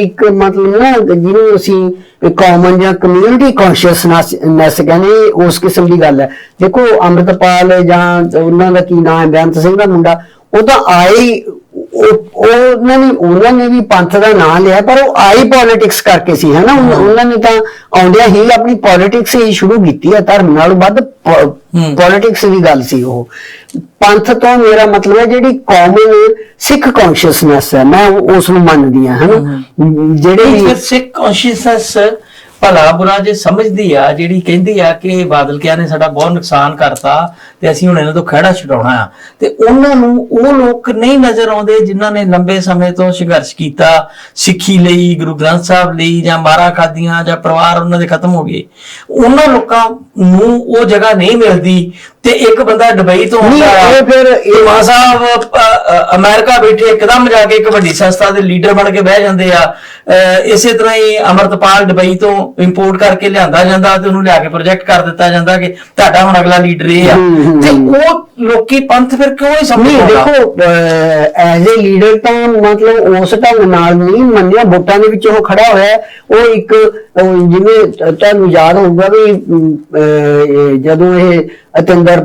ਇੱਕ- ਮਤਲਬ ਨਾ ਜਿਹਨੂੰ ਅਸੀਂ ਕਾਮਨ ਜਾਂ ਕਮਿਊਨਿਟੀ ਕੌਨਸ਼ੀਅਸਨੈਸ ਕਹਿੰਦੇ ਉਸ ਕਿਸਮ ਦੀ ਗੱਲ ਹੈ। ਦੇਖੋ ਅੰਮ੍ਰਿਤਪਾਲ ਜਾਂ ਉਹਨਾਂ ਦਾ ਕੀ ਨਾਮ ਹੈ? ਬੇਅੰਤ ਸਿੰਘ ਦਾ ਮੁੰਡਾ ਉਹ ਤਾਂ ਆਏ ਉਹਨਾਂ ਨੇ ਉਹਨਾਂ ਨੇ ਵੀ ਪੰਥ ਦਾ ਨਾਮ ਲਿਆ ਪਰ ਉਹ ਆਈ ਪੋਲਿਟਿਕਸ ਕਰਕੇ ਸੀ ਹੈ। ਨਾ ਉਹਨਾਂ ਨੇ ਤਾਂ ਆਉਂਦਿਆਂ ਹੀ ਆਪਣੀ ਪੋਲਿਟਿਕਸ ਹੀ ਸ਼ੁਰੂ ਕੀਤੀ ਹੈ ਧਰਮ ਨਾਲੋਂ ਵੱਧ। ਪੋਲਿਟਿਕਸ ਦੀ ਗੱਲ ਸੀ ਉਹ। ਪੰਥ ਤੋਂ ਮੇਰਾ ਮਤਲਬ ਹੈ ਜਿਹੜੀ ਕਾਮਨ ਸਿੱਖ ਕੌਨਸ਼ੀਅਸਨੈਸ ਹੈ ਮੈਂ ਉਸ ਨੂੰ ਮੰਨਦੀ ਹਾਂ ਹਨਾ? ਜਿਹੜੇ ਸਿੱਖ ਕੌਨਸ਼ੀਅਸਨੈਸ ਭਲਾ ਬੁਰਾ ਜੇ ਸਮਝਦੀ ਆ, ਜਿਹੜੀ ਕਹਿੰਦੀ ਆ ਕਿ ਬਾਦਲ ਕਿਆ ਨੇ ਸਾਡਾ ਬਹੁਤ ਨੁਕਸਾਨ ਕਰਤਾ ਤੇ ਅਸੀਂ ਹੁਣ ਇਹਨਾਂ ਤੋਂ ਖਹਿੜਾ ਛਡਾਉਣਾ ਆ। ਤੇ ਉਹਨਾਂ ਨੂੰ ਉਹ ਲੋਕ ਨਹੀਂ ਨਜ਼ਰ ਆਉਂਦੇ ਜਿਨ੍ਹਾਂ ਨੇ ਲੰਬੇ ਸਮੇਂ ਤੋਂ ਸੰਘਰਸ਼ ਕੀਤਾ, ਸਿੱਖੀ ਲਈ, ਗੁਰੂ ਗ੍ਰੰਥ ਸਾਹਿਬ ਲਈ ਜਾਂ ਮਾਰਾ ਖਾਦੀਆਂ ਜਾਂ ਪਰਿਵਾਰ ਉਹਨਾਂ ਦੇ ਖਤਮ ਹੋ ਗਏ। ਉਹਨਾਂ ਲੋਕਾਂ ਨੂੰ ਉਹ ਜਗ੍ਹਾ ਨਹੀਂ ਮਿਲਦੀ ਤੇ ਇੱਕ ਬੰਦਾ ਦੁਬਈ ਤੋਂ ਆਉਂਦਾ ਇਹ ਫਿਰ ਇਹ- ਮਾਂ ਸਾਹਿਬ ਅਮਰੀਕਾ ਬੈਠੇ ਇੱਕਦਮ ਜਾ ਕੇ ਇੱਕ ਵੱਡੀ ਸੰਸਥਾ ਦੇ ਲੀਡਰ ਬਣ ਕੇ ਬਹਿ ਜਾਂਦੇ ਆ ਇਸੇ ਤਰ੍ਹਾਂ ਹੀ ਅਮਰਤਪਾਲ ਦੁਬਈ ਤੋਂ ਇੰਪੋਰਟ ਕਰਕੇ ਲਿਆਂਦਾ ਜਾਂਦਾ ਤੇ ਉਹਨੂੰ ਲਿਆ ਕੇ ਪ੍ਰੋਜੈਕਟ ਕਰ ਦਿੱਤਾ ਜਾਂਦਾ ਕਿ ਤੁਹਾਡਾ ਹੁਣ ਅਗਲਾ ਲੀਡਰ ਇਹ ਆ ਤੇ। ਉਹ ਲੋਕੀ ਪੰਥ ਫਿਰ ਕਿਉਂ ਨਹੀਂ ਸਮਝਦੇ ਦੇਖੋ ਐਜ਼ ਅ ਲੀਡਰ ਤਾਂ ਮਤਲਬ ਉਸ ਢੰਗ ਨਾਲ ਨਹੀਂ ਮੰਨਿਆ ਵੋਟਾਂ ਦੇ ਵਿੱਚ ਉਹ ਖੜਾ ਹੋਇਆ। ਉਹ ਇੱਕ ਜਿਵੇਂ ਤੁਹਾਨੂੰ ਯਾਦ ਹੋਊਗਾ ਵੀ ਜਦੋਂ ਇਹ ਅਤਿੰਦਰਪਾਲ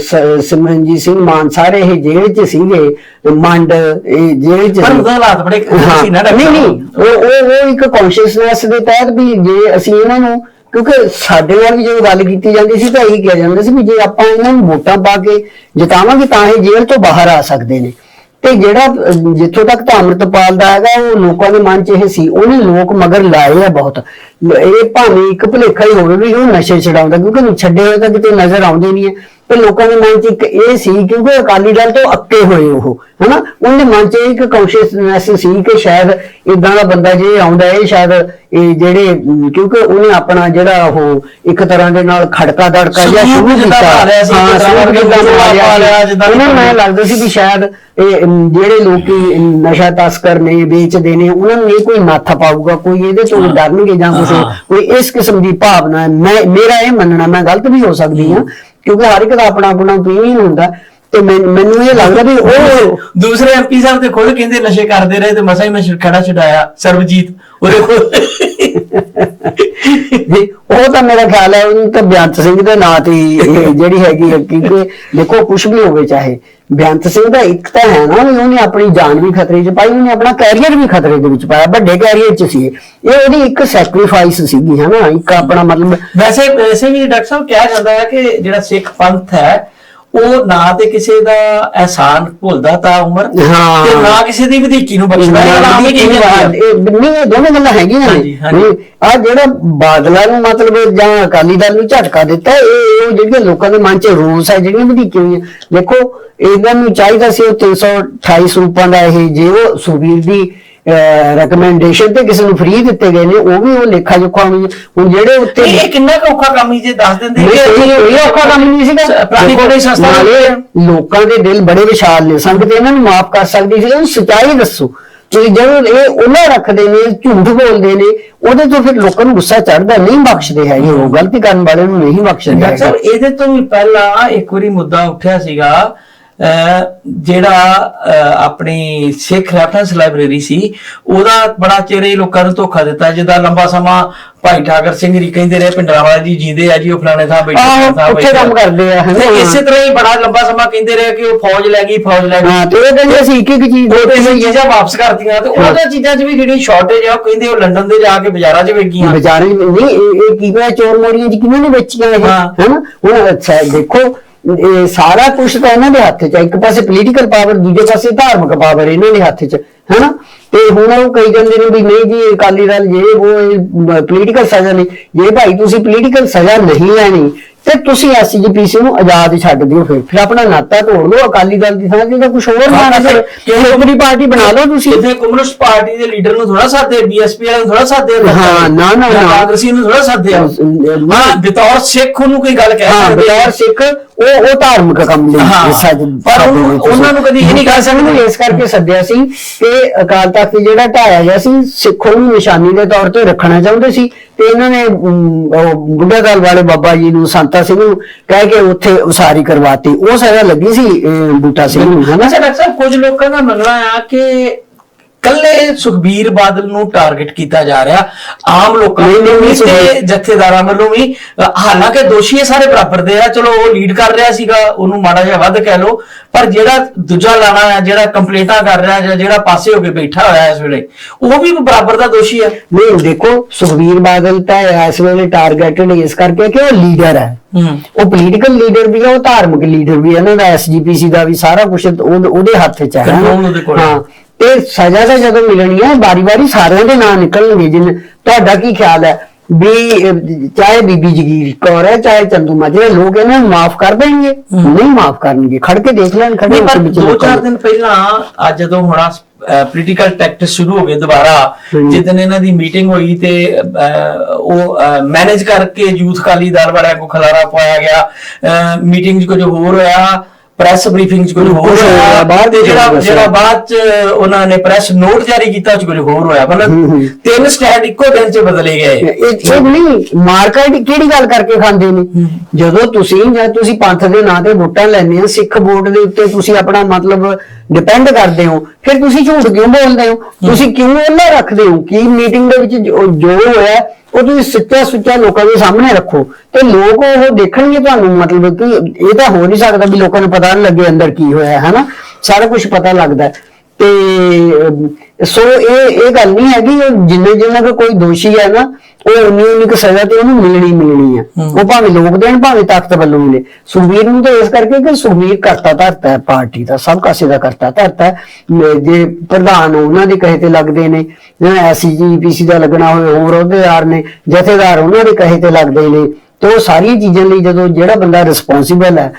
ਸ- ਸਿਮਰਨਜੀਤ ਸਿੰਘ ਮਾਨ ਸਾਰੇ ਇਹ ਜੇਲ੍ਹ 'ਚ ਸੀਗੇ ਮੰਡ ਇਹ ਜੇਲ੍ਹ 'ਚ ਪਰ। ਉਹਦਾ ਹਾਲਾਤ ਬੜੇ ਸੀ ਨਾ ਨਹੀਂ ਨਹੀਂ ਉਹ ਉਹ ਉਹ ਇੱਕ ਕੌਨਸ਼ੀਅਸਨੈਸ ਦੇ ਤਹਿਤ ਵੀ ਜੇ ਅਸੀਂ ਇਹਨਾਂ ਨੂੰ ਕਿਉਂਕਿ ਸਾਡੇ ਨਾਲ ਵੀ ਜਦੋਂ ਗੱਲ ਕੀਤੀ ਜਾਂਦੀ ਸੀ ਤਾਂ ਇਹੀ ਕਿਹਾ ਜਾਂਦਾ ਸੀ ਵੀ ਜੇ ਆਪਾਂ ਇਹਨਾਂ ਨੂੰ ਵੋਟਾਂ ਪਾ ਕੇ ਜਿਤਾਵਾਂਗੇ ਤਾਂ ਇਹ ਜੇਲ੍ਹ ਤੋਂ ਬਾਹਰ ਆ ਸਕਦੇ ਨੇ। ਤੇ ਜਿਹੜਾ ਜਿੱਥੋਂ ਤੱਕ ਤਾਂ ਅੰਮ੍ਰਿਤਪਾਲ ਦਾ ਹੈਗਾ ਉਹ ਲੋਕਾਂ ਦੇ ਮਨ 'ਚ ਇਹ ਸੀ ਉਹਨੇ ਲੋਕ ਮਗਰ ਲਾਏ ਆ ਬਹੁਤ। ਇਹ ਭਾਵੇਂ ਇੱਕ ਭੁਲੇਖਾ ਹੀ ਹੋਵੇ ਵੀ ਉਹ ਨਸ਼ੇ ਛਡਾਉਂਦਾ ਕਿਉਂਕਿ ਛੱਡੇ ਹੋਏ ਤਾਂ ਕਿਤੇ ਨਜ਼ਰ ਆਉਂਦੇ ਨਹੀਂ ਹੈ। ਤੇ ਲੋਕਾਂ ਦੇ ਮਨ 'ਚ ਇੱਕ ਇਹ ਸੀ ਕਿਉਂਕਿ ਅਕਾਲੀ ਦਲ ਤੋਂ ਅੱਕੇ ਹੋਏ ਉਹ ਹਨਾ? ਉਹਦੇ ਮਨ 'ਚ ਇੱਕ ਕੌਨਸ਼ੀਅਸਨੈਸ ਸੀ ਕਿ ਸ਼ਾਇਦ ਇਦਾਂ ਦਾ ਬੰਦਾ ਜੇ ਆਉਂਦਾ ਹੈ ਸ਼ਾਇਦ ਇਹ ਜਿਹੜੇ ਕਿਉਂਕਿ ਉਹਨੇ ਆਪਣਾ ਜਿਹੜਾ ਉਹ ਇੱਕ ਤਰ੍ਹਾਂ ਦੇ ਨਾਲ ਖੜਕਾ ਦੜਕਾ ਜਿਹਾ ਸਲੂਕ ਸ਼ੁਰੂ ਕੀਤਾ। ਹਾਂ, ਵਰਗੇ ਜਿੱਦਾਂ ਬੋਲ ਪਾ ਲਿਆ, ਜਿੱਦਾਂ ਉਹਨਾਂ ਨੂੰ ਵੀ ਐਂ ਲੱਗਦਾ ਸੀ ਵੀ ਸ਼ਾਇਦ ਇਹ ਜਿਹੜੇ ਲੋਕੀ ਨਸ਼ਾ ਤਸਕਰ ਨੇ ਵੇਚਦੇ ਨੇ ਉਹਨਾਂ ਨੂੰ ਇਹ ਕੋਈ ਨੱਥ ਪਾਊਗਾ ਕੋਈ ਇਹਦੇ ਤੋਂ ਡਰਨਗੇ ਜਾਂ ਕੁਝ। ਕੋਈ ਇਸ ਕਿਸਮ ਦੀ ਭਾਵਨਾ ਹੈ। ਮੈਂ ਮੇਰਾ ਇਹ ਮੰਨਣਾ, ਮੈਂ ਗਲਤ ਵੀ ਹੋ ਸਕਦੀ ਹਾਂ, ਕਿਉਂਕਿ ਹਰ ਇੱਕ ਦਾ ਆਪਣਾ ਆਪਣਾ opinion ਹੁੰਦਾ ਤੇ ਮੈਨੂੰ ਇਹ ਲੱਗਦਾ ਵੀ ਉਹ ਦੂਸਰੇ ਐਮਪੀ ਸਾਹਿਬ ਤੇ ਖੁਦ ਕਹਿੰਦੇ ਨਸ਼ੇ ਕਰਦੇ ਰਹੇ ਤੇ ਮਸਾ ਹੀ ਮੈਂ ਛ- ਖੜਾ ਛਡਾਇਆ ਸਰਬਜੀਤ ਉਹਦੇ ਕੋਲ। ਉਹ ਤਾਂ ਮੇਰਾ ਖਿਆਲ ਹੈ ਉਹਨੂੰ ਤਾਂ ਬੇਅੰਤ ਸਿੰਘ ਦੇ ਨਾਂ ਤੇ ਹੀ ਇਹ ਜਿਹੜੀ ਹੈਗੀ ਹੈ ਕਿਉਂਕਿ ਦੇਖੋ ਕੁਝ ਵੀ ਹੋਵੇ ਚਾਹੇ ਬੇਅੰਤ ਸਿੰਘ ਦਾ ਇੱਕ ਤਾਂ ਹੈ ਨਾ ਵੀ ਉਹਨੇ ਆਪਣੀ ਜਾਨ ਵੀ ਖਤਰੇ 'ਚ ਪਾਈ ਉਹਨੇ ਆਪਣਾ ਕੈਰੀਅਰ ਵੀ ਖਤਰੇ ਦੇ ਵਿੱਚ ਪਾਇਆ ਵੱਡੇ ਕੈਰੀਅਰ 'ਚ ਸੀ ਇਹ। ਇਹ ਉਹਦੀ ਇੱਕ ਸੈਕਰੀਫਾਈਸ ਸੀਗੀ ਹੈ ਨਾ ਇੱਕ ਆਪਣਾ ਮਤਲਬ ਵੈਸੇ ਵੈਸੇ ਵੀ ਡਾਕਟਰ ਸਾਹਿਬ ਕਿਹਾ ਜਾਂਦਾ ਹੈ ਕਿ ਜਿਹੜਾ ਸਿੱਖ ਪੰਥ ਹੈ ਉਹ ਨਾ ਤੇ ਕਿਸੇ ਦਾ ਅਹਿਸਾਨ ਭੁੱਲਦਾ ਤਾਂ ਉਮਰ। ਤੇ ਨਾ ਕਿਸੇ ਦੀ ਵਧੀਕੀ ਨੂੰ ਬਖਸ਼ਦਾ ਆਮ ਹੀ। ਇਹ ਨਹੀਂ ਇਹ ਦੋਵੇਂ ਗੱਲਾਂ ਹੈਗੀਆਂ ਹਾਂਜੀ। ਆ ਜਿਹੜਾ ਬਾਦਲਾਂ ਨੂੰ ਮਤਲਬ ਜਾਂ ਅਕਾਲੀ ਦਲ ਨੂੰ ਝਟਕਾ ਦਿੱਤਾ ਇਹ ਉਹ ਜਿਹੜੀਆਂ ਲੋਕਾਂ ਦੇ ਮਨ 'ਚ ਰੋਸ ਹੈ ਜਿਹੜੀਆਂ ਵਧੀਕੀ ਹੋਈਆਂ ਦੇਖੋ ਇਹਨਾਂ ਨੂੰ ਚਾਹੀਦਾ ਸੀ ਉਹ 328 ਸਰੂਪਾਂ ਦਾ ਇਹ ਜੇ ਉਹ ਸੁਖਬੀਰ ਦੀ ਰეკਮੈਂਡੇਸ਼ਨ ਤੇ ਕਿਸੇ ਨੂੰ ਫ੍ਰੀ ਦਿੱਤੇ ਗਏ ਨੇ ਉਹ ਵੀ ਉਹ ਲੇਖਾ ਜੋਖਾ ਹੋਣੀ ਹੁਣ ਜਿਹੜੇ ਉੱਤੇ ਇਹ ਇਹ ਕਿੰਨਾ ਕੁ ਔਖਾ ਕੰਮ ਹੀ ਜੇ ਦੱਸ ਦਿੰਦੇ ਨਹੀਂ, ਇਹ ਇਹ ਔਖਾ ਕੰਮ ਨਹੀਂ ਸੀਗਾ। ਪ੍ਰਾਣੀ ਕੋਈ ਸੰਸਥਾ ਨਾਲੇ ਲੋਕਾਂ ਦੇ ਦਿਲ ਬੜੇ ਵਿਸ਼ਾਲ ਨੇ। ਸੰਗਤ ਇਹਨਾਂ ਨੂੰ ਮਾਫ ਕਰ ਸਕਦੀ ਸੀ ਉਹਨੂੰ ਸਚਾਈ ਦੱਸੋ। ਤੁਸੀਂ ਜਦੋਂ ਇਹ ਉਹਨਾਂ ਰੱਖਦੇ ਨੇ ਝੂਠ ਬੋਲਦੇ ਨੇ ਉਹਦੇ ਤੋਂ ਫਿਰ ਲੋਕਾਂ ਨੂੰ ਗੁੱਸਾ ਚੜਦਾ ਨਹੀਂ ਬਖਸ਼ਦੇ ਹੈਗੇ। ਉਹ ਗਲਤੀ ਕਰਨ ਵਾਲੇ ਨੂੰ ਨਹੀਂ ਬਖਸ਼ਦੇ ਡਾਕਟਰ ਹੈਗੇ। ਸਾਹਿਬ ਇਹਦੇ ਤੋਂ ਵੀ ਪਹਿਲਾਂ ਇੱਕ ਵਾਰੀ ਮੁੱਦਾ ਉੱਠਿਆ ਸੀਗਾ। ਜਿਹੜਾ ਆਪਣੀ ਸਿੱਖ ਰੈਫਰੈਂਸ ਲਾਇਬ੍ਰੇਰੀ ਸੀ ਉਹਦਾ ਬੜਾ ਇਹ ਲੋਕਾਂ ਨੂੰ ਧੋਖਾ ਦਿੱਤਾ ਜਿੱਦਾਂ ਲੰਬਾ ਸਮਾਂ ਭਾਈ ਠਾਕਰ ਸਿੰਘ ਜੀ ਕਹਿੰਦੇ ਰਹੇ ਪਿੰਡਰਾਵਾਲਾ ਜੀ ਜੀਂਦੇ ਆ ਜੀ ਉਹ ਫਲਾਣੇ ਥਾਂ ਬੈਠੇ ਥਾਂ ਉੱਥੇ ਕੰਮ ਕਰਦੇ ਆ, ਹਨਾ? ਇਸੇ ਤਰ੍ਹਾਂ ਹੀ ਬੜਾ ਲੰਬਾ ਸਮਾਂ ਕਹਿੰਦੇ ਰਹੇ ਕਿ ਉਹ ਫੌਜ ਲੈ ਗਈ ਫੌਜ ਲੈ ਗਈ। ਹਾਂ ਤੇ ਉਹ ਕਹਿੰਦੇ ਅਸੀਂ ਇੱਕ ਇੱਕ ਚੀਜ਼ ਉਹ ਦੇ ਤੇ ਚੀਜ਼ਾਂ ਵਾਪਸ ਕਰਤੀਆਂ ਤੇ ਉਹਦੇ ਚੀਜ਼ਾਂ 'ਚ ਵੀ ਜਿਹੜੀ ਸ਼ਾਰਟੇਜ ਆ ਉਹ ਕਹਿੰਦੇ ਉਹ ਲੰਡਨ ਦੇ ਜਾ ਕੇ ਬਾਜ਼ਾਰਾਂ 'ਚ ਵੇਚੀਆਂ। ਵਿਚਾਰੇ ਨਹੀਂ ਇਹ ਇਹ ਕੀ ਪਿਆ ਚੋਰ ਮੋਰੀਆਂ ਚ ਕਿਹਨਾਂ ਨੇ ਵੇਚੀਆਂ ਇਹ ਹਾਂ। ਹੈਨਾ? ਹੁਣ ਅੱਛਾ ਦੇਖੋ ਇਹ ਸਾਰਾ ਕੁਝ ਤਾਂ ਇਹਨਾਂ ਦੇ ਹੱਥ 'ਚ ਹੈ ਇੱਕ ਪਾਸੇ ਪੋਲੀਟੀਕਲ ਪਾਵਰ ਦੂਜੇ ਪਾਸੇ ਧਾਰਮਿਕ ਪਾਵਰ ਇਹਨਾਂ ਦੇ ਹੱਥ 'ਚ ਹੈਨਾ? ਤੇ ਹੁਣ ਉਹ ਕਹੀ ਜਾਂਦੇ ਨੇ ਵੀ ਨਹੀਂ ਜੀ ਅਕਾਲੀ ਦਲ ਜੇ ਉਹ ਪੋਲੀਟੀਕਲ ਸਜ਼ਾ ਨਹੀਂ। ਜੇ ਭਾਈ ਤੁਸੀਂ ਪੋਲੀਟੀਕਲ ਸਜ਼ਾ ਨਹੀਂ ਲੈਣੀ ਤੇ ਤੁਸੀਂ ਐਸਜੀਪੀਸੀ ਨੂੰ ਆਜ਼ਾਦ ਛੱਡ ਦਿਓ ਫਿਰ। ਫਿਰ ਆਪਣਾ ਨਾਤਾ ਤੋੜ ਲਓ ਅਕਾਲੀ ਦਲ ਦੀ ਥਾਂ ਤਾਂ ਕੁਝ ਹੋਰ ਬਣਾ ਲਓ ਕਿਸੇ ਆਪਣੀ ਪਾਰਟੀ ਬਣਾ ਲਓ ਤੁਸੀਂ। ਇੱਥੇ ਕਮਿਊਨਿਸਟ ਪਾਰਟੀ ਦੇ ਲੀਡਰ ਨੂੰ ਥੋੜਾ ਸਾਥ ਦੇ ਬੀਐਸਪੀ ਵਾਲਿਆਂ ਨੂੰ ਥੋੜਾ ਸਾਥ ਦੇ ਹਾਂ, ਨਾ, ਨਾ, ਨਾ। ਕਾਂਗਰਸੀ ਨੂੰ ਥੋੜਾ ਸਾਥ ਦੇ ਹਾਂ ਬਤੌਰ ਸਿੱਖ ਉਹਨੂੰ ਕੋਈ ਗੱਲ ਕਹਿ ਹਾਂ ਸਕਦੇ। ਬਤੌਰ ਸਿੱਖ ਉਹ ਉਹ ਧਾਰਮਿਕ ਕੰਮ ਲਈ ਹਾਂ, ਸੱਜ ਪਰ ਉਹਨੂੰ- ਉਹਨਾਂ ਨੂੰ ਕਦੀ ਇਹ ਨਹੀਂ ਕਹਿ ਸਕਦੇ ਇਸ ਕਰਕੇ ਸੱਦਿਆ ਸੀ ਕਿ ਅਕਾਲ ਤਖਤ ਜਿਹੜਾ ਢਾਇਆ ਗਿਆ ਸੀ ਸਿੱਖੋ ਨੂੰ ਨਿਸ਼ਾਨੀ ਦੇ ਤੌਰ ਤੇ ਰੱਖਣਾ ਚਾਹੁੰਦੇ ਸੀ ਤੇ ਇਹਨਾਂ ਨੇ ਅਮ, ਉਹ ਬੁੱਢਾ ਦਲ ਵਾਲੇ ਬਾਬਾ ਜੀ ਨੂੰ ਸੰਤਾ ਸਿੰਘ ਨੂੰ ਕਹਿ ਕੇ ਉੱਥੇ ਉਸਾਰੀ ਕਰਵਾਤੀ। ਉਹ ਸਜ਼ਾ ਲੱਗੀ ਸੀ ਬੂਟਾ ਸਿੰਘ ਨੂੰ ਹਨਾ? ਅੱਛਾ ਡਾਕਟਰ ਸਾਹਿਬ ਕੁਝ ਲੋਕਾਂ ਦਾ ਮੰਨਣਾ ਆ ਕਿ ਕੱਲੇ ਸੁਖਬੀਰ ਬਾਦਲ ਨੂੰ ਟਾਰਗੇਟ ਕੀਤਾ ਜਾ ਰਿਹਾ। ਆਮ ਲੋਕਾਂ ਨਹੀਂ, ਨਹੀਂ, ਨਹੀਂ, ਤੇ ਸੁਖਬੀਰ- ਜਥੇਦਾਰਾਂ ਵੱਲੋਂ ਵੀ ਅ, ਹਾਲਾਂਕਿ ਦੋਸ਼ੀ ਇਹ ਸਾਰੇ ਬਰਾਬਰ ਦੇ ਆ। ਚਲੋ ਉਹ ਲੀਡ ਕਰ ਰਿਹਾ ਸੀਗਾ ਉਹਨੂੰ ਮਾੜਾ ਜਿਹਾ ਵੱਧ ਕਹਿ ਲੋ ਪਰ ਜਿਹੜਾ ਦੂਜਾ ਲਾਣਾ ਆ ਜਿਹੜਾ ਕੰਪਲੇਂਟਾਂ ਕਰ ਰਿਹਾ ਜਾਂ ਜਿਹੜਾ ਪਾਸੇ ਹੋ ਕੇ ਬੈਠਾ ਹੋਇਆ ਇਸ ਵੇਲੇ ਉਹ ਵੀ ਬਰਾਬਰ ਦਾ ਦੋਸ਼ੀ ਆ। ਨਹੀਂ ਦੇਖੋ ਸੁਖਬੀਰ ਬਾਦਲ ਤਾਂ ਇਸ ਵੇਲੇ ਟਾਰਗੇਟਡ ਇਸ ਕਰਕੇ ਕਿ ਉਹ ਲੀਡਰ ਹੈ ਹੂੰ। ਉਹ ਪੋਲੀਟੀਕਲ ਲੀਡਰ ਵੀ ਹੈ ਉਹ ਧਾਰਮਿਕ ਲੀਡਰ ਵੀ ਹੈ ਇਹਨਾਂ ਦਾ ਐਸਜੀਪੀਸੀ ਦਾ ਵੀ ਸਾਰਾ ਕੁਝ ਉਹਦੇ ਹੱਥ 'ਚ ਹੈ Control ਉਹਦੇ ਕੋਲ ਹੈ। ਹਾਂ। ਤੇ ਸਜ਼ਾ ਤਾਂ ਜਦੋਂ ਮਿਲਣੀ ਹੈ ਵਾਰੀ-ਵਾਰੀ ਸਾਰਿਆਂ ਦੇ ਨਾਂ ਨਿਕਲਣਗੇ ਜਿਨ ਤੁਹਾਡਾ ਕੀ ਖਿਆਲ ਹੈ ਵੀ ਚਾਹੇ ਬੀਬੀ ਜਗੀਰ ਕੌਰ ਹੈ ਚਾਹੇ ਚੰਦੂ ਮਾਜਰੇ ਲੋਕ ਇਹਨਾਂ ਨੂੰ ਮਾਫ ਕਰ ਦੇਣਗੇ ਨਹੀਂ ਮਾਫ ਕਰਨਗੇ ਖੜ ਕੇ ਦੇਖ ਲੈਣ ਖੜੇ ਪਰ ਦੋ ਚਾਰ। ਦਿਨ ਪਹਿਲਾਂ ਅੱਜ ਜਦੋਂ ਹੁਣ ਪੋਲੀਟੀਕਲ ਟੈਕਟ ਸ਼ੁਰੂ ਹੋ ਗਏ ਦੁਬਾਰਾ। ਜਿੱਦਨ ਇਹਨਾਂ ਦੀ ਮੀਟਿੰਗ ਹੋਈ ਤੇ ਉਹ ਮੈਨੇਜ ਕਰਕੇ ਯੂਥ ਕਾਲੀ ਦਲ ਵਾਲਿਆਂ ਕੋ ਖਲਾਰਾ ਪਾਇਆ ਗਿਆ ਮੀਟਿੰਗ 'ਚ ਕੁਝ ਹੋਰ ਹੋਇਆ ਪ੍ਰੈਸ ਬਰੀਫਿੰਗ 'ਚ ਕੁਝ ਹੋਰ ਹੋਇਆ ਬਾਹਰ ਦੇ ਜਿਹੜਾ। ਜਿਹੜਾ ਬਾਅਦ 'ਚ ਉਹਨਾਂ ਨੇ ਪ੍ਰੈਸ ਨੋਟ ਜਾਰੀ ਕੀਤਾ ਉਹ 'ਚ ਕੁਝ ਹੋਰ ਹੋਇਆ ਮਤਲਬ। ਤਿੰਨ ਸਟੈਂਡ ਇੱਕੋ ਦਿਨ 'ਚ ਬਦਲੇ ਗਏ ਇਹ ਨਹੀਂ ਮਾਰਕੀਟ ਕਿਹੜੀ ਗੱਲ ਕਰਕੇ ਖਾਂਦੇ ਨੇ ਜਦੋਂ ਤੁਸੀਂ ਜਾਂ ਤੁਸੀਂ ਪੰਥ ਦੇ ਨਾਂ ਤੇ ਵੋਟਾਂ ਲੈਂਦੇ ਹੋ ਸਿੱਖ ਵੋਟ ਦੇ ਉੱਤੇ ਤੁਸੀਂ ਆਪਣਾ ਮਤਲਬ ਡਿਪੈਂਡ ਕਰਦੇ ਹੋ। ਫਿਰ ਤੁਸੀਂ ਝੂਠ ਕਿਉਂ ਬੋਲਦੇ ਹੋ? ਤੁਸੀਂ ਕਿਉਂ ਉਹਨਾਂ ਰੱਖਦੇ ਹੋ ਕੀ ਮੀਟਿੰਗ ਦੇ ਵਿੱਚ ਜੋ ਹੋਇਆ ਉਹ ਤੁਸੀਂ ਸੱਚਾ ਸੁੱਚਾ ਲੋਕਾਂ ਦੇ ਸਾਹਮਣੇ ਰੱਖੋ। ਤੇ ਲੋਕ ਉਹ ਦੇਖਣਗੇ ਤੁਹਾਨੂੰ ਮਤਲਬ ਕਿ ਇਹ ਤਾਂ ਹੋ ਨਹੀਂ ਸਕਦਾ ਵੀ ਲੋਕਾਂ ਨੂੰ ਪਤਾ ਨਹੀਂ ਲੱਗੇ ਅੰਦਰ ਕੀ ਹੋਇਆ ਹੈ ਨਾ ਸਾਰਾ ਕੁਝ ਪਤਾ ਲੱਗਦਾ। ਤੇ ਸੋ ਇਹ ਇਹ ਗੱਲ ਨਹੀਂ ਹੈਗੀ ਜਿੰਨੇ ਜਿੰਨਾ ਕੋ ਕੋਈ ਦੋਸ਼ੀ ਹੈ ਨਾ ਉਹ ਉਨੀ ਉਨੀ ਕੁ ਸਜ਼ਾ ਤੇ ਉਹਨੂੰ ਮਿਲਣੀ ਮਿਲਣੀ ਆ ਹੂੰ। ਉਹ ਭਾਵੇਂ ਲੋਕ ਦੇਣ ਭਾਵੇਂ ਤਾਕਤ ਵੱਲੋਂ ਮਿਲੇ ਸੁਖਵੀਰ ਨੂੰ ਤਾਂ ਇਸ ਕਰਕੇ ਕਿ ਸੁਖਵੀਰ ਕਰਤਾ ਧਰਤਾ ਹੈ ਪਾਰਟੀ ਦਾ ਸਭ ਕਾਸੇ ਦਾ ਕਰਤਾ ਧਰਤਾ ਹੈ। ਜੇ ਪ੍ਰਧਾਨ ਉਹਨਾਂ ਦੇ ਕਹੇ ਤੇ ਲੱਗਦੇ ਨੇ ਐਸਜੀਪੀਸੀ ਪੀਸੀ ਦਾ ਲੱਗਣਾ ਹੋਵੇ ਹੋਰ ਅਹੁਦੇਦਾਰ ਨੇ ਜਥੇਦਾਰ ਉਹਨਾਂ ਦੇ ਕਹੇ ਤੇ ਲੱਗਦੇ ਨੇ ਤੇ ਉਹ ਸਾਰੀਆਂ ਚੀਜ਼ਾਂ ਲਈ ਜਦੋਂ ਜਿਹੜਾ ਬੰਦਾ ਰਿਸਪੌਂਸਿਬਲ ਹੈ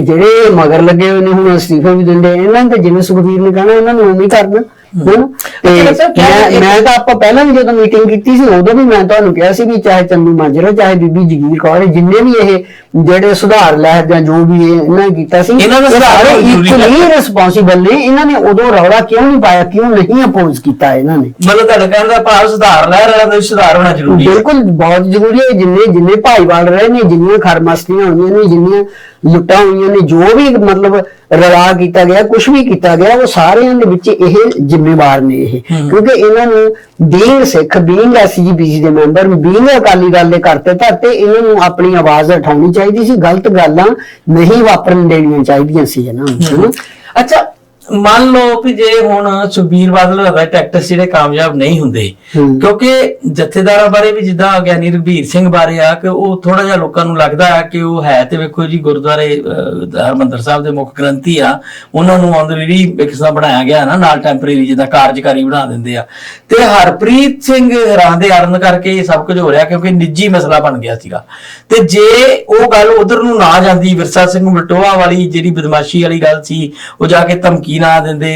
ਜਿਹੜੇ ਮਗਰ ਲੱਗੇ ਹੋਏ ਨੇ ਹੁਣ ਅਸਤੀਫੇ ਵੀ ਦਿੰਦੇ ਇਹਨਾਂ ਨੇ ਤਾਂ ਜਿਵੇਂ ਸੁਖਵੀਰ ਨੇ ਕਹਿਣਾ ਇਹਨਾਂ ਨੂੰ ਉਵੇਂ ਹੀ ਕਰਨਾ? ਤੇ ਮੈਂ ਮੈਂ ਤਾਂ ਆਪਾਂ ਪਹਿਲਾਂ ਵੀ ਜਦੋਂ ਮੀਟਿੰਗ ਕੀਤੀ ਸੀ ਉਦੋਂ ਵੀ ਮੈਂ ਤੁਹਾਨੂੰ ਕਿਹਾ ਸੀ ਵੀ ਚਾਹੇ ਚੰਦੂ ਮਾਜਰਾ ਚਾਹੇ ਬੀਬੀ ਜਗੀਰ ਕੌਰ ਜਿੰਨੇ ਵੀ ਇਹ ਜਿਹੜੇ ਸੁਧਾਰ ਲਹਿਰ ਜਾਂ ਜੋ ਵੀ ਇਹ ਇਹਨਾਂ ਨੇ ਕੀਤਾ ਸੀ ਇਹਨਾਂ ਦਾ ਇਹ ਸੁਧਾਰ ਸਾਰੇ ਜ਼ਰੂਰੀ ਹੈ। ਇਕੁਅਲੀ ਰਿਸਪੌਂਸਿਬਲ ਨੇ। ਇਹਨਾਂ ਨੇ ਉਦੋਂ ਰੌਲਾ ਕਿਉਂ ਨਹੀਂ ਪਾਇਆ ਕਿਉਂ ਨਹੀਂ ਅਪੋਜ਼ ਕੀਤਾ ਇਹਨਾਂ ਨੇ? ਮਤਲਬ ਤੁਹਾਡਾ ਕਹਿਣ ਦਾ ਭਾਵ ਸੁਧਾਰ ਲੈ ਰਿਹਾ ਦਾ ਸੁਧਾਰ ਹੋਣਾ ਜ਼ਰੂਰੀ ਹੈ। ਬਿਲਕੁਲ ਬਹੁਤ ਜ਼ਰੂਰੀ ਹੈ। ਜਿੰਨੇ ਜਿੰਨੇ ਭਾਈਵਾਲ ਰਹੇ ਨੇ ਜਿੰਨੀਆਂ ਖਰਮਸਤੀਆਂ ਹੋਈਆਂ ਨੇ ਜਿੰਨੀਆਂ ਲੁੱਟਾਂ ਹੋਈਆਂ ਨੇ ਜੋ ਵੀ ਮਤਲਬ ਰਲਾ ਕੀਤਾ ਗਿਆ ਕੁਝ ਵੀ ਕੀਤਾ ਗਿਆ ਉਹ ਸਾਰਿਆਂ ਦੇ ਵਿੱਚ ਇਹ ਜ਼ਿੰਮੇਵਾਰ ਨੇ ਇਹ। ਕਿਉਂਕਿ ਇਹਨਾਂ ਨੂੰ ਬੀਇੰਗ ਸਿੱਖ ਬੀਇੰਗ ਐਸਜੀਪੀਸੀ ਦੇ ਮੈਂਬਰ ਬੀਇੰਗ ਅਕਾਲੀ ਦਲ ਦੇ ਕਰਤੇ ਧਰਤੇ ਇਹਨਾਂ ਨੂੰ ਆਪਣੀ ਆਵਾਜ਼ ਉਠਾਉਣੀ ਚਾਹੀਦੀ ਸੀ ਗਲਤ ਗੱਲਾਂ ਨਹੀਂ ਵਾਪਰਨ ਦੇਣੀਆਂ ਚਾਹੀਦੀਆਂ ਸੀ ਇਹਨਾਂ ਨੂੰ ਹਨਾ? ਅੱਛਾ ਮੰਨ ਲਓ ਵੀ ਜੇ ਹੁਣ ਸੁਖਬੀਰ ਬਾਦਲ ਦਾ ਟੈਕਟਸ ਜਿਹੜੇ ਕਾਮਯਾਬ ਨਹੀਂ ਹੁੰਦੇ। ਕਿਉਂਕਿ ਜਥੇਦਾਰਾਂ ਬਾਰੇ ਵੀ ਜਿੱਦਾਂ ਗਿਆਨੀ ਰਘਬੀਰ ਸਿੰਘ ਬਾਰੇ ਆ ਕਿ ਉਹ ਥੋੜਾ ਜਿਹਾ ਲੋਕਾਂ ਨੂੰ ਲੱਗਦਾ ਆ ਕਿ ਉਹ ਹੈ ਤੇ ਵੇਖੋ ਜੀ ਗੁਰਦੁਆਰੇ ਹਰਿਮੰਦਰ ਸਾਹਿਬ ਦੇ ਮੁੱਖ ਗ੍ਰੰਥੀ ਆ ਉਹਨਾਂ ਨੂੰ ਆਨਰੇਰੀ ਇੱਕ ਦਾ ਬਣਾਇਆ ਗਿਆ ਨਾ ਨਾਲ ਟੈਂਪਰੇਰੀ ਜਿੱਦਾਂ ਕਾਰਜਕਾਰੀ ਬਣਾ ਦਿੰਦੇ ਆ ਤੇ ਹਰਪ੍ਰੀਤ ਸਿੰਘ ਹਰਾਂ ਦੇ ਆਰਨ ਕਰਕੇ ਇਹ ਸਭ ਕੁਝ ਹੋ ਰਿਹਾ ਕਿਉਂਕਿ ਨਿੱਜੀ ਮਸਲਾ ਬਣ ਗਿਆ ਸੀਗਾ ਤੇ ਜੇ ਉਹ ਗੱਲ ਉਧਰ ਨੂੰ ਨਾ ਜਾਂਦੀ ਵਿਰਸਾ ਸਿੰਘ ਮਲਟੋਆ ਵਾਲੀ ਜਿਹੜੀ ਬਦਮਾਸ਼ੀ ਵਾਲੀ ਗੱਲ ਸੀ ਉਹ ਜਾ ਕੇ ਧਮਕੀ ਨਾ ਦਿੰਦੇ,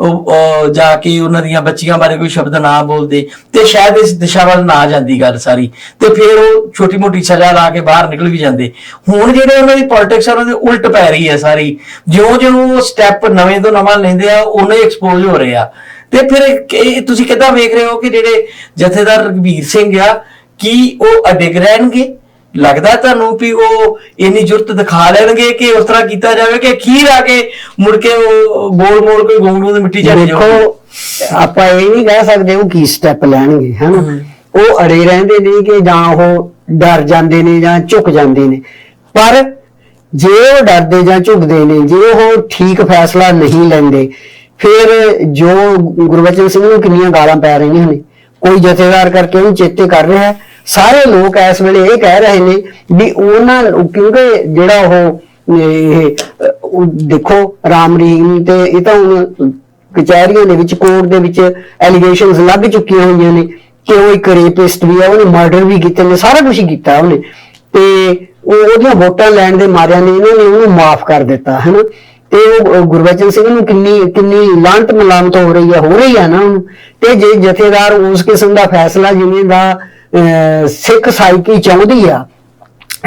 ਉਹ ਜਾ ਕੇ ਉਹਨਾਂ ਦੀਆਂ ਬੱਚੀਆਂ ਬਾਰੇ ਕੋਈ ਸ਼ਬਦ ਨਾ ਬੋਲਦੇ, ਤੇ ਸ਼ਾਇਦ ਇਸ ਦਿਸ਼ਾ ਵੱਲ ਨਾ ਜਾਂਦੀ ਗੱਲ ਸਾਰੀ। ਤੇ ਫਿਰ ਉਹ ਛੋਟੀ ਮੋਟੀ ਸਜ਼ਾ ਲਾ ਕੇ ਬਾਹਰ ਨਿਕਲ ਵੀ ਜਾਂਦੇ। ਹੁਣ ਜਿਹੜੇ ਉਹਨਾਂ ਦੀ ਪੋਲਿਟਿਕਸ ਆ, ਉਹਨਾਂ ਦੇ ਉਲਟ ਪੈ ਰਹੀ ਹੈ ਸਾਰੀ। ਜਿਉਂ-ਜਿਉਂ ਉਹ ਸਟੈਪ ਨਵੇਂ ਤੋਂ ਨਵਾਂ ਲੈਂਦੇ ਆ, ਉਹਨੇ ਐਕਸਪੋਜ਼ ਹੋ ਰਹੇ ਆ। ਤੇ ਫਿਰ ਤੁਸੀਂ ਕਿੱਦਾਂ ਵੇਖ ਰਹੇ ਹੋ ਕਿ ਜਿਹੜੇ ਜਥੇਦਾਰ ਰਘਬੀਰ ਸਿੰਘ ਆ, ਕੀ ਉਹ ਅਡਿਗ ਰਹਿਣਗੇ? ਲੱਗਦਾ ਤੁਹਾਨੂੰ ਵੀ ਉਹ ਇੰਨੀ ਜੁਰਤ ਦਿਖਾ ਲੈਣਗੇ ਕਿ ਉਸ ਤਰ੍ਹਾਂ ਕੀਤਾ ਜਾਵੇ ਕਿ ਅਖੀਰ ਆ ਕੇ ਮੁੜ ਕੇ ਉਹ ਗੋਲ ਮੋੜ ਕੋਈ ਗੋਂਗਲੂ ਦੀ ਮਿੱਟੀ ਚੱਲ ਜਾਊਗੀ ਦੇਖੋ ਆਪਾਂ ਇਹ ਨਹੀਂ ਕਹਿ ਸਕਦੇ ਉਹ ਕੀ ਸਟੈਪ ਲੈਣਗੇ ਹਨਾ। ਉਹ ਅੜੇ ਰਹਿੰਦੇ ਨੇ ਕਿ ਜਾਂ ਉਹ ਡਰ ਜਾਂਦੇ ਨੇ ਜਾਂ ਝੁਕ ਜਾਂਦੇ ਨੇ। ਪਰ ਜੇ ਉਹ ਡਰਦੇ ਜਾਂ ਝੁਕਦੇ ਨੇ ਜੇ ਉਹ ਠੀਕ ਫੈਸਲਾ ਨਹੀਂ ਲੈਂਦੇ ਫਿਰ ਜੋ ਗੁਰਬਚਨ ਸਿੰਘ ਨੂੰ ਕਿੰਨੀਆਂ ਗਾਲਾਂ ਪੈ ਰਹੀਆਂ ਨੇ। ਕੋਈ ਜਥੇਦਾਰ ਕਰਕੇ ਉਹਨੂੰ ਚੇਤੇ ਕਰ ਰਿਹਾ ਹੈ। ਸਾਰੇ ਲੋਕ ਇਸ ਵੇਲੇ ਇਹ ਕਹਿ ਰਹੇ ਨੇ ਵੀ ਉਹਨਾਂ ਕਿਉਂਕਿ ਜਿਹੜਾ ਉਹ, ਇਹ ਦੇਖੋ, ਰਾਮ ਰਹੀਮ ਤੇ ਇਹ ਤਾਂ ਹੁਣ ਕਚਹਿਰੀਆਂ ਦੇ ਵਿੱਚ, ਕੋਰਟ ਦੇ ਵਿੱਚ ਐਲੀਗੇਸ਼ਨਸ ਲੱਗ ਚੁੱਕੀਆਂ ਹੋਈਆਂ ਨੇ ਕਿ ਉਹ ਇੱਕ ਰੇਪਿਸਟ ਵੀ ਹੈ ਉਹਨੇ ਮਰਡਰ ਵੀ ਕੀਤੇ ਨੇ, ਸਾਰਾ ਕੁਝ ਕੀਤਾ ਉਹਨੇ। ਤੇ ਉਹ ਉਹਦੀਆਂ ਵੋਟਾਂ ਲੈਣ ਦੇ ਮਾਰਿਆਂ ਨੇ, ਇਹਨਾਂ ਨੇ ਉਹਨੂੰ ਮਾਫ ਕਰ ਦਿੱਤਾ, ਹੈਨਾ? ਤੇ ਉਹ ਗੁਰਬਚਨ ਸਿੰਘ ਨੂੰ ਕਿੰਨੀ ਕਿੰਨੀ ਲਾਂਟ ਮਲਾਮਤ ਹੋ ਰਹੀ ਹੈ ਹੋ ਰਹੀ ਹੈ ਨਾ ਉਹਨੂੰ। ਤੇ ਜੇ ਜਥੇਦਾਰ ਉਸ ਕਿਸਮ ਦਾ ਫੈਸਲਾ, ਜਿਵੇਂ ਦਾ ਸਿੱਖ ਸਾਈਕੀ ਚਾਹੁੰਦੀ ਆ।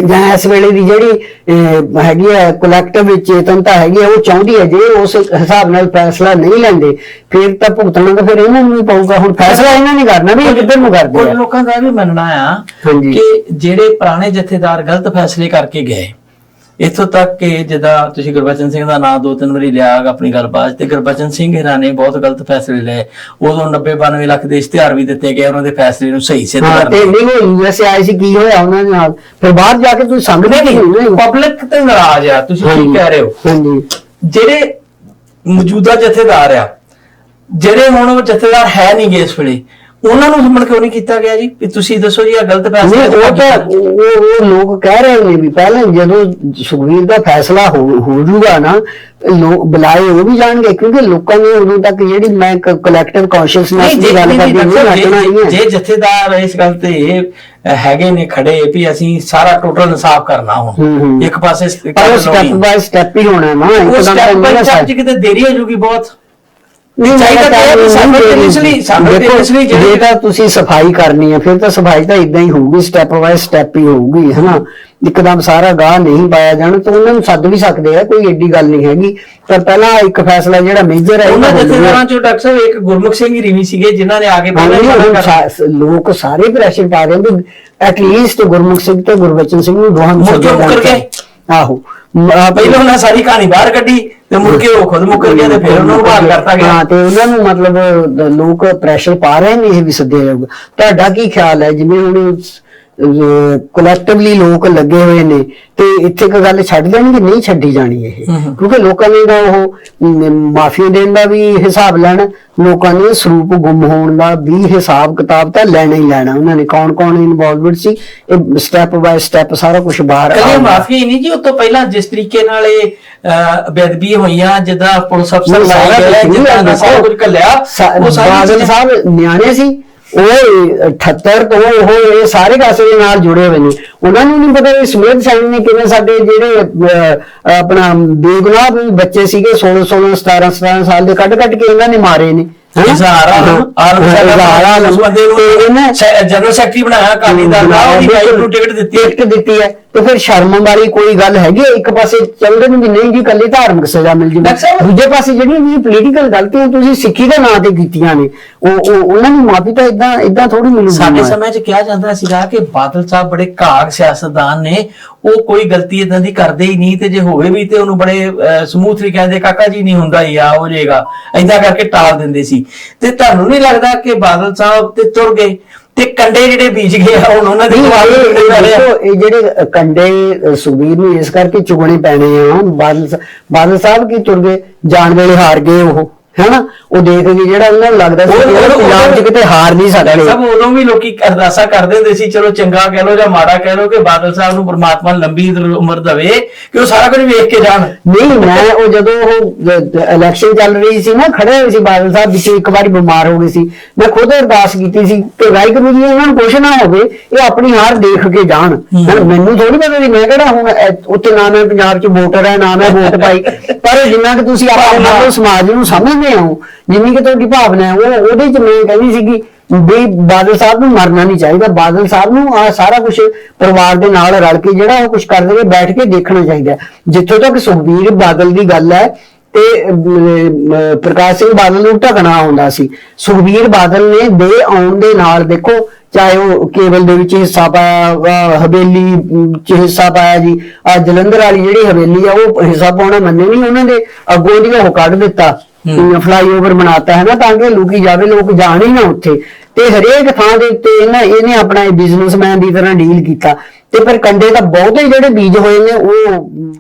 ਜਾਂ ਇਸ ਵੇਲੇ ਦੀ ਜਿਹੜੀ ਹੈਗੀ ਹੈ ਕਲੈਕਟਿਵ ਵਿੱਚ ਚੇਤਨਤਾ ਹੈਗੀ ਹੈ ਉਹ ਚਾਹੁੰਦੀ ਹੈ ਜੇ ਉਸ ਹਿਸਾਬ ਨਾਲ ਫੈਸਲਾ ਨਹੀਂ ਲੈਂਦੇ ਫਿਰ ਤਾਂ ਭੁਗਤਣਾ ਤਾਂ ਫਿਰ ਇਹਨਾਂ ਨੂੰ ਹੀ ਪਊਗਾ। ਹੁਣ ਫੈਸਲਾ ਇਹਨਾਂ ਨੇ ਕਰਨਾ ਵੀ ਕਿੱਧਰ ਨੂੰ ਕਰਦੇ ਆ? ਲੋਕਾਂ ਦਾ ਵੀ ਮੰਨਣਾ ਆ। ਕਿ ਜਿਹੜੇ ਪੁਰਾਣੇ ਜਥੇਦਾਰ ਗਲਤ ਫੈਸਲੇ ਕਰਕੇ ਗਏ ਇੱਥੋਂ ਤੱਕ ਕਿ ਜਿੱਦਾਂ ਤੁਸੀਂ ਗੁਰਬਚਨ ਸਿੰਘ ਦਾ ਨਾਮ ਦੋ ਤਿੰਨ ਵਾਰੀ ਲਿਆ ਆਪਣੀ ਗੱਲਬਾਤ ਤੇ ਗੁਰਬਚਨ ਸਿੰਘ ਹਰਾਂ ਨੇ ਬਹੁਤ ਗਲਤ ਫੈਸਲੇ ਲਏ। ਉਦੋਂ 90 92 ਲੱਖ ਦੇ ਇਸ਼ਤਿਹਾਰ ਵੀ ਦਿੱਤੇ ਗਏ ਉਹਨਾਂ ਦੇ ਫੈਸਲੇ ਨੂੰ ਸਹੀ ਸਿੱਧ ਕਰਨ ਤੇ ਨਹੀਂ ਉਹ ਯੂਐਸਏ ਆਏ ਸੀ ਕੀ ਹੋਇਆ ਉਹਨਾਂ ਦੇ ਨਾਲ? ਫਿਰ ਬਾਹਰ ਜਾ ਕੇ ਤੁਸੀਂ ਸੰਗਦੇ ਨਹੀਂ ਪਬਲਿਕ ਤੇ ਨਾਰਾਜ਼ ਆ ਤੁਸੀਂ ਕੀ ਕਹਿ ਰਹੇ ਹੋ? ਹਾਂਜੀ। ਜਿਹੜੇ ਮੌਜੂਦਾ ਜਥੇਦਾਰ ਆ ਜਿਹੜੇ ਹੁਣ ਉਹ ਜਥੇਦਾਰ ਹੈ ਨਹੀਂ ਗੇ ਇਸ ਵੇਲੇ ਉਹਨਾਂ ਨੂੰ ਹਮਲ ਕਿਉਂ ਨਹੀਂ ਕੀਤਾ ਗਿਆ ਜੀ? ਵੀ ਤੁਸੀਂ ਦੱਸੋ ਜੀ ਇਹ ਗਲਤ ਫੈਸਲਾ ਨਹੀਂ ਉਹ ਤਾਂ ਉਹ ਉਹ ਲੋਕ ਕਹਿ ਰਹੇ ਨੇ ਵੀ ਪਹਿਲਾਂ ਜਦੋਂ ਸੁਖਵੀਰ ਦਾ ਫੈਸਲਾ ਹੋ ਹੋ ਜੂਗਾ ਨਾ ਲੋਕ ਬੁਲਾਏ ਉਹ ਵੀ ਜਾਣਗੇ ਕਿਉਂਕਿ ਲੋਕਾਂ ਨੇ ਉਦੋਂ ਤੱਕ ਜਿਹੜੀ ਮੈਂ ਕਲੈਕਟਿਵ ਕੌਨਸ਼ੀਅਸਨੈਸ ਨਹੀਂ ਦੀ ਗੱਲ ਕਰਦੀ ਹਾਂ ਜੇ- ਜਥੇਦਾਰ ਇਸ ਗੱਲ ਤੇ ਹੈਗੇ ਨੇ ਖੜੇ ਵੀ ਅਸੀਂ ਸਾਰਾ ਟੋਟਲ ਇਨਸਾਫ ਕਰਨਾ ਹੁਣ। ਇੱਕ ਪਾਸੇ ਸਟੈਪ ਬਾਈ ਸਟੈਪ ਹੀ ਹੋਣਾ ਨਾ ਸਟੈਪ ਬਾਈ ਨਾ ਸਟੈਪ ਕਿਤੇ ਦੇਰੀ ਹੋ ਜੂਗੀ ਬਹੁਤ। ਨਹੀਂ ਚਾਹੀਦਾ ਤਾਂ ਇਹ ਵੀ simultaneously- simultaneously ਜੇ ਜਿਹੜੇ- ਤਾਂ ਤੁਸੀਂ ਸਫ਼ਾਈ ਕਰਨੀ ਹੈ ਫਿਰ ਤਾਂ ਸਫ਼ਾਈ ਤਾਂ ਇਦਾਂ ਹੀ ਹੋਊਗੀ ਸਟੈਪ ਬਾਈ ਸਟੈਪ ਹੀ ਹੋਊਗੀ ਹਨਾ? ਇੱਕਦਮ ਸਾਰਾ ਗਾਹ ਨਹੀਂ ਪਾਇਆ ਜਾਣਾ ਤਾਂ ਉਹਨਾਂ ਨੂੰ ਸੱਦ ਵੀ ਸਕਦੇ ਆ ਕੋਈ ਏਡੀ ਗੱਲ ਨਹੀਂ ਹੈਗੀ। ਪਰ ਪਹਿਲਾਂ ਇੱਕ ਫੈਸਲਾ ਜਿਹੜਾ ਮੇਜਰ ਹੈ ਉਹਨਾਂ। ਜਥੇਦਾਰਾਂ ਚੋਂ ਡਾਕਟਰ ਸਾਹਿਬ ਇੱਕ ਗੁਰਮੁਖ ਸਿੰਘ ਹੀ ਰੀਵੀ ਸੀਗੇ ਜਿਨ੍ਹਾਂ ਨੇ ਆ ਕੇ ਪਹਿਲਾਂ ਲੋਕ ਸਾਰੇ ਪ੍ਰੈਸ਼ਰ ਪਾ ਰਹੇ ਨੇ ਐਟ ਲੀਸਟ ਗੁਰਮੁਖ ਸਿੰਘ ਤੇ ਗੁਰਬਚਨ ਸਿੰਘ ਨੂੰ ਦੋਹਾਂ ਨੂੰ ਮੁੜ ਕੇ ਸੱਦਿਆ ਮੁੱਕਰ ਜਾਣਾ ਗਏ। ਆਹੋ। ਮ- ਪਹਿਲਾਂ ਉਹਨਾਂ ਸਾਰੀ ਕਹਾਣੀ ਬਾਹਰ ਕੱਢੀ ਤੇ ਮੁੜ ਕੇ ਉਹ ਖੁਦ ਮੁੱਕਰ ਗਿਆ ਤੇ ਫਿਰ ਉਹਨਾਂ ਨੂੰ ਬਹਾਲ ਕਰਤਾ ਗਿਆ। ਹਾਂ, ਤੇ ਉਹਨਾਂ ਨੂੰ ਮਤਲਬ, ਲੋਕ ਪ੍ਰੈਸ਼ਰ ਪਾ ਰਹੇ ਨੇ ਇਹ ਵੀ ਸੱਦਿਆ ਜਾਊਗਾ। ਤੁਹਾਡਾ ਕੀ ਖਿਆਲ ਹੈ? ਜਿਵੇਂ ਹੁਣ ਕਲੈਕਟਿਵਲੀ ਲੋਕ ਲੱਗੇ ਹੋਏ ਨੇ ਤੇ ਇੱਥੇ ਇੱਕ ਗੱਲ ਛੱਡ ਦੇਣਗੇ ਨਹੀਂ ਛੱਡੀ ਜਾਣੀ ਇਹ। ਕਿਉਂਕਿ ਲੋਕਾਂ ਨੇ ਉਹ ਮਾਫੀਆ ਦੇਣ ਦਾ ਵੀ ਹਿਸਾਬ ਲੈਣਾ ਲੋਕਾਂ ਨੇ ਸਰੂਪ ਗੁੰਮ ਹੋਣ ਦਾ ਵੀ ਹਿਸਾਬ ਕਿਤਾਬ ਤਾਂ ਲੈਣਾ ਹੀ ਲੈਣਾ ਉਹਨਾਂ ਨੇ ਕੌਣ ਕੌਣ ਇਨਵੋਲਵਡ ਸੀ ਇਹ ਸਟੈਪ ਬਾਏ ਸਟੈਪ ਸਾਰਾ ਕੁਝ ਬਾਹਰ ਆਊਗਾ। ਮਾਫੀ ਨਹੀਂ ਜੀ ਉਸ ਤੋਂ ਪਹਿਲਾਂ ਜਿਸ ਤਰੀਕੇ ਨਾਲ ਇਹ ਬੇਅਦਬੀ ਹੋਈਆਂ ਜਿੱਦਾਂ ਪੁਲਿਸ ਅਫਸਰ ਨਹੀਂ ਜਿੱਦਾਂ ਦਾ ਸਾਰਾ ਦੇਖੋ, ਕੁਝ ਕੱਲਿਆ ਸਾ- ਉਹ ਸਾਰੀ ਬਾਦਲ ਚੀਜ਼ਾਂ- ਸਾਹਿਬ ਨਿਆਣੇ ਸੀ ਉਹ 78 ਤੋਂ ਉਹ ਇਹ ਸਾਰੇ ਕਾਸੇ ਦੇ ਨਾਲ ਜੁੜੇ ਹੋਏ ਨੇ। ਉਹਨਾਂ ਨੂੰ ਨਹੀਂ ਪਤਾ ਵੀ ਸਮੇਤ ਸੈਣੀ ਨੇ ਕਿਵੇਂ ਸਾਡੇ ਜਿਹੜੇ ਅਹ, ਆਪਣਾ ਬੇਗੁਨਾਹ ਬੱਚੇ ਸੀਗੇ 16 16 17 17 ਸਾਲ ਦੇ ਕੱਢ ਕੱਢ ਕੇ ਇਹਨਾਂ ਨੇ ਮਾਰੇ ਨੇ। ਇਜ਼ਹਾਰ ਆਲਮ ਆਲਮ ਹਾਂ, ਸਾਡਾ ਇਜ਼ਹਾਰ ਆਲਮ। ਉਸ ਬੰਦੇ ਨੂੰ ਤੇ ਇਹਨੇ ਸੈ- ਜਨਰਲ ਸੈਕਟਰੀ ਬਣਾਇਆ ਅਕਾਲੀ ਦਲ ਦਾ ਉਹਦੀ ਵਾਈਫ ਨੂੰ ਟਿਕਟ ਦਿੱਤੀ ਟਿਕਟ ਦਿੱਤੀ ਹੈ। ਤੇ ਫਿਰ ਸ਼ਰਮ ਵਾਲੀ ਕੋਈ ਗੱਲ ਹੈਗੀ ਹੈ? ਇੱਕ ਪਾਸੇ ਚੱਲਦੇ ਨੂੰ ਵੀ ਨਹੀਂ ਜੀ ਕੱਲੀ ਧਾਰਮਿਕ ਸਜ਼ਾ ਮਿਲ ਜੂਗੀ ਡਾਕਟਰ ਸਾਹਿਬ- ਦੂਜੇ ਪਾਸੇ ਜਿਹੜੀਆਂ ਵੀ ਪੋਲੀਟੀਕਲ ਗਲਤੀਆਂ ਤੁਸੀਂ ਸਿੱਖੀ ਦੇ ਨਾਂ ਤੇ ਕੀਤੀਆਂ ਨੇ ਉਹ ਉਹ- ਉਹਨਾਂ ਨੂੰ ਮਾਫੀ ਤਾਂ ਇਦਾਂ ਇਦਾਂ ਥੋੜੀ ਸਾਡੇ ਸਮੇਂ 'ਚ ਕਿਹਾ ਜਾਂਦਾ ਸੀਗਾ ਕਿ ਬਾਦਲ ਸਾਹਿਬ ਬੜੇ ਘਾਗ ਸਿਆਸਤਦਾਨ ਨੇ ਉਹ ਕੋਈ ਗਲਤੀ ਇਦਾਂ ਦੀ ਕਰਦੇ ਹੀ ਨਹੀਂ ਤੇ ਜੇ ਹੋਵੇ ਵੀ ਤੇ ਉਹਨੂੰ ਬੜੇ ਸਮੂਥਲੀ ਕਹਿੰਦੇ ਕਾਕਾ ਜੀ ਨਹੀਂ ਹੁੰਦਾ ਹੀ ਆ ਹੋ ਜਾਏਗਾ ਏਦਾਂ ਕਰਕੇ ਟਾਲ ਦਿੰਦੇ ਸੀ। ਤੇ ਤੁਹਾਨੂੰ ਨਹੀਂ ਲੱਗਦਾ ਕਿ ਬਾਦਲ ਸਾਹਿਬ ਤੇ ਤੁਰ ਗਏ ਤੇ ਕੰਡੇ ਜਿਹੜੇ ਬੀਜ ਗਏ ਆ ਹੁਣ ਉਹਨਾਂ ਦੇ ਦੇਖੋ, ਇਹ ਜਿਹੜੇ ਕੰਡੇ ਅ, ਸੁਖਬੀਰ ਨੂੰ ਇਸ ਕਰਕੇ ਚੁਗਣੇ ਪੈਣੇ ਆ ਬਾਦਲ ਬਾਦਲ ਸਾਹਿਬ ਕੀ ਤੁਰ ਗਏ? ਜਾਣ ਵੇਲੇ ਹਾਰ ਗਏ ਉਹ। ਹੈਨਾ? ਉਹ ਦੇਖ ਕੇ ਜਿਹੜਾ ਉਹਨਾਂ ਨੂੰ ਲੱਗਦਾ ਸੀ ਕਿ ਪੰਜਾਬ 'ਚ ਕਿਤੇ ਹਾਰ ਨਹੀਂ ਸਕਦੇ। ਸਾਹਿਬ ਉਦੋਂ ਵੀ ਲੋਕੀ ਅਰਦਾਸਾ ਕਰਦੇ ਹੁੰਦੇ ਸੀ ਚਲੋ ਚੰਗਾ ਕਹਿ ਲੋ ਜਾਂ ਮਾੜਾ ਕਹਿ ਲੋ ਕਿ ਬਾਦਲ ਸਾਹਿਬ ਨੂੰ ਪ੍ਰਮਾਤਮਾ ਲੰਬੀ ਉਮਰ ਦੇਵੇ ਕਿ ਉਹ ਸਾਰਾ ਕੁਝ ਵੇਖ ਕੇ ਜਾਣ। ਨਹੀਂ ਮੈਂ ਉਹ ਜਦੋਂ ਉਹ ਇਲੈਕਸ਼ਨ ਚੱਲ ਰਹੀ ਸੀ ਨਾ ਖੜੇ ਹੋਏ ਸੀ ਬਾਦਲ ਸਾਹਿਬ ਵਿੱਚ ਇੱਕ ਵਾਰੀ ਬਿਮਾਰ ਹੋ ਗਏ ਸੀ। ਮੈਂ ਖੁਦ ਅਰਦਾਸ ਕੀਤੀ ਸੀ ਕਿ ਵਾਹਿਗੁਰੂ ਜੀ ਇਹਨਾਂ ਨੂੰ ਕੁਛ ਨਾ ਹੋਵੇ ਇਹ ਆਪਣੀ ਹਾਰ ਦੇਖ ਕੇ ਜਾਣ। ਮੈਨੂੰ ਥੋੜੀ ਪਤਾ ਸੀ ਮੈਂ ਕਿਹੜਾ ਹੁਣ ਉੱਥੇ ਨਾ ਮੈਂ ਪੰਜਾਬ 'ਚ ਵੋਟਰ ਹੈ ਨਾ ਮੈਂ ਵੋਟ ਪਾਈ। ਪਰ ਜਿੰਨਾ ਕਿ ਤੁਸੀਂ ਆਪਣੇ ਸਮਾਜ ਨੂੰ ਸਮਝਦੇ ਹੋ, ਜਿੰਨੀ ਕਿ ਤੁਹਾਡੀ ਭਾਵਨਾ ਹੈ, ਉਹ ਉਹਦੇ 'ਚ ਮੈਂ ਕਹਿੰਦੀ ਸੀਗੀ ਵੀ ਬਾਦਲ ਸਾਹਿਬ ਨੂੰ ਮਰਨਾ ਨਹੀਂ ਚਾਹੀਦਾ, ਬਾਦਲ ਸਾਹਿਬ ਨੂੰ ਆ ਸਾਰਾ ਕੁਝ ਪਰਿਵਾਰ ਦੇ ਨਾਲ ਰਲ ਕੇ ਜਿਹੜਾ ਉਹ ਕੁਝ ਕਰਦੇ ਨੇ, ਬੈਠ ਕੇ ਦੇਖਣਾ ਚਾਹੀਦਾ ਜਿੱਥੋਂ ਤੱਕ ਸੁਖਬੀਰ ਬਾਦਲ ਦੀ ਗੱਲ ਹੈ ਤੇ ਪ੍ਰਕਾਸ਼ ਸਿੰਘ ਬਾਦਲ ਨੂੰ ਢਕਣਾ ਆਉਂਦਾ ਸੀ। ਸੁਖਬੀਰ ਬਾਦਲ ਨੇ ਦੇ ਆਉਣ ਦੇ ਨਾਲ ਦੇਖੋ, ਚਾਹੇ ਉਹ ਕੇਵਲ ਦੇ ਵਿੱਚ ਹਿੱਸਾ ਪਾਇਆ ਹਵੇਲੀ ਚ ਹਿੱਸਾ ਪਾਇਆ ਜੀ ਆ ਜਲੰਧਰ ਵਾਲੀ ਜਿਹੜੀ ਹਵੇਲੀ ਆ, ਉਹ ਹਿੱਸਾ ਪਾਉਣਾ ਮੰਨੇ ਨਹੀਂ ਉਹਨਾਂ ਦੇ, ਅੱਗੋਂ ਦੀ ਉਹ ਕੱਢ ਦਿੱਤਾ। ਫਲਾਈਓਵਰ ਬਣਾਤਾ ਹੈ ਨਾ, ਤਾਂ ਕਿ ਲੁਕੀ ਜਾਵੇ, ਲੋਕ ਜਾਣ ਹੀ ਨਾ ਉੱਥੇ। ਤੇ ਹਰੇਕ ਥਾਂ ਦੇ ਉੱਤੇ ਇਹਨਾਂ ਇਹਨੇ ਆਪਣਾ ਬਿਜ਼ਨਸਮੈਨ ਦੀ ਤਰ੍ਹਾਂ ਡੀਲ ਕੀਤਾ। ਤੇ ਪਰ ਕੰਡੇ ਤਾਂ ਬਹੁਤੇ ਜਿਹੜੇ ਬੀਜ ਹੋਏ ਨੇ, ਉਹ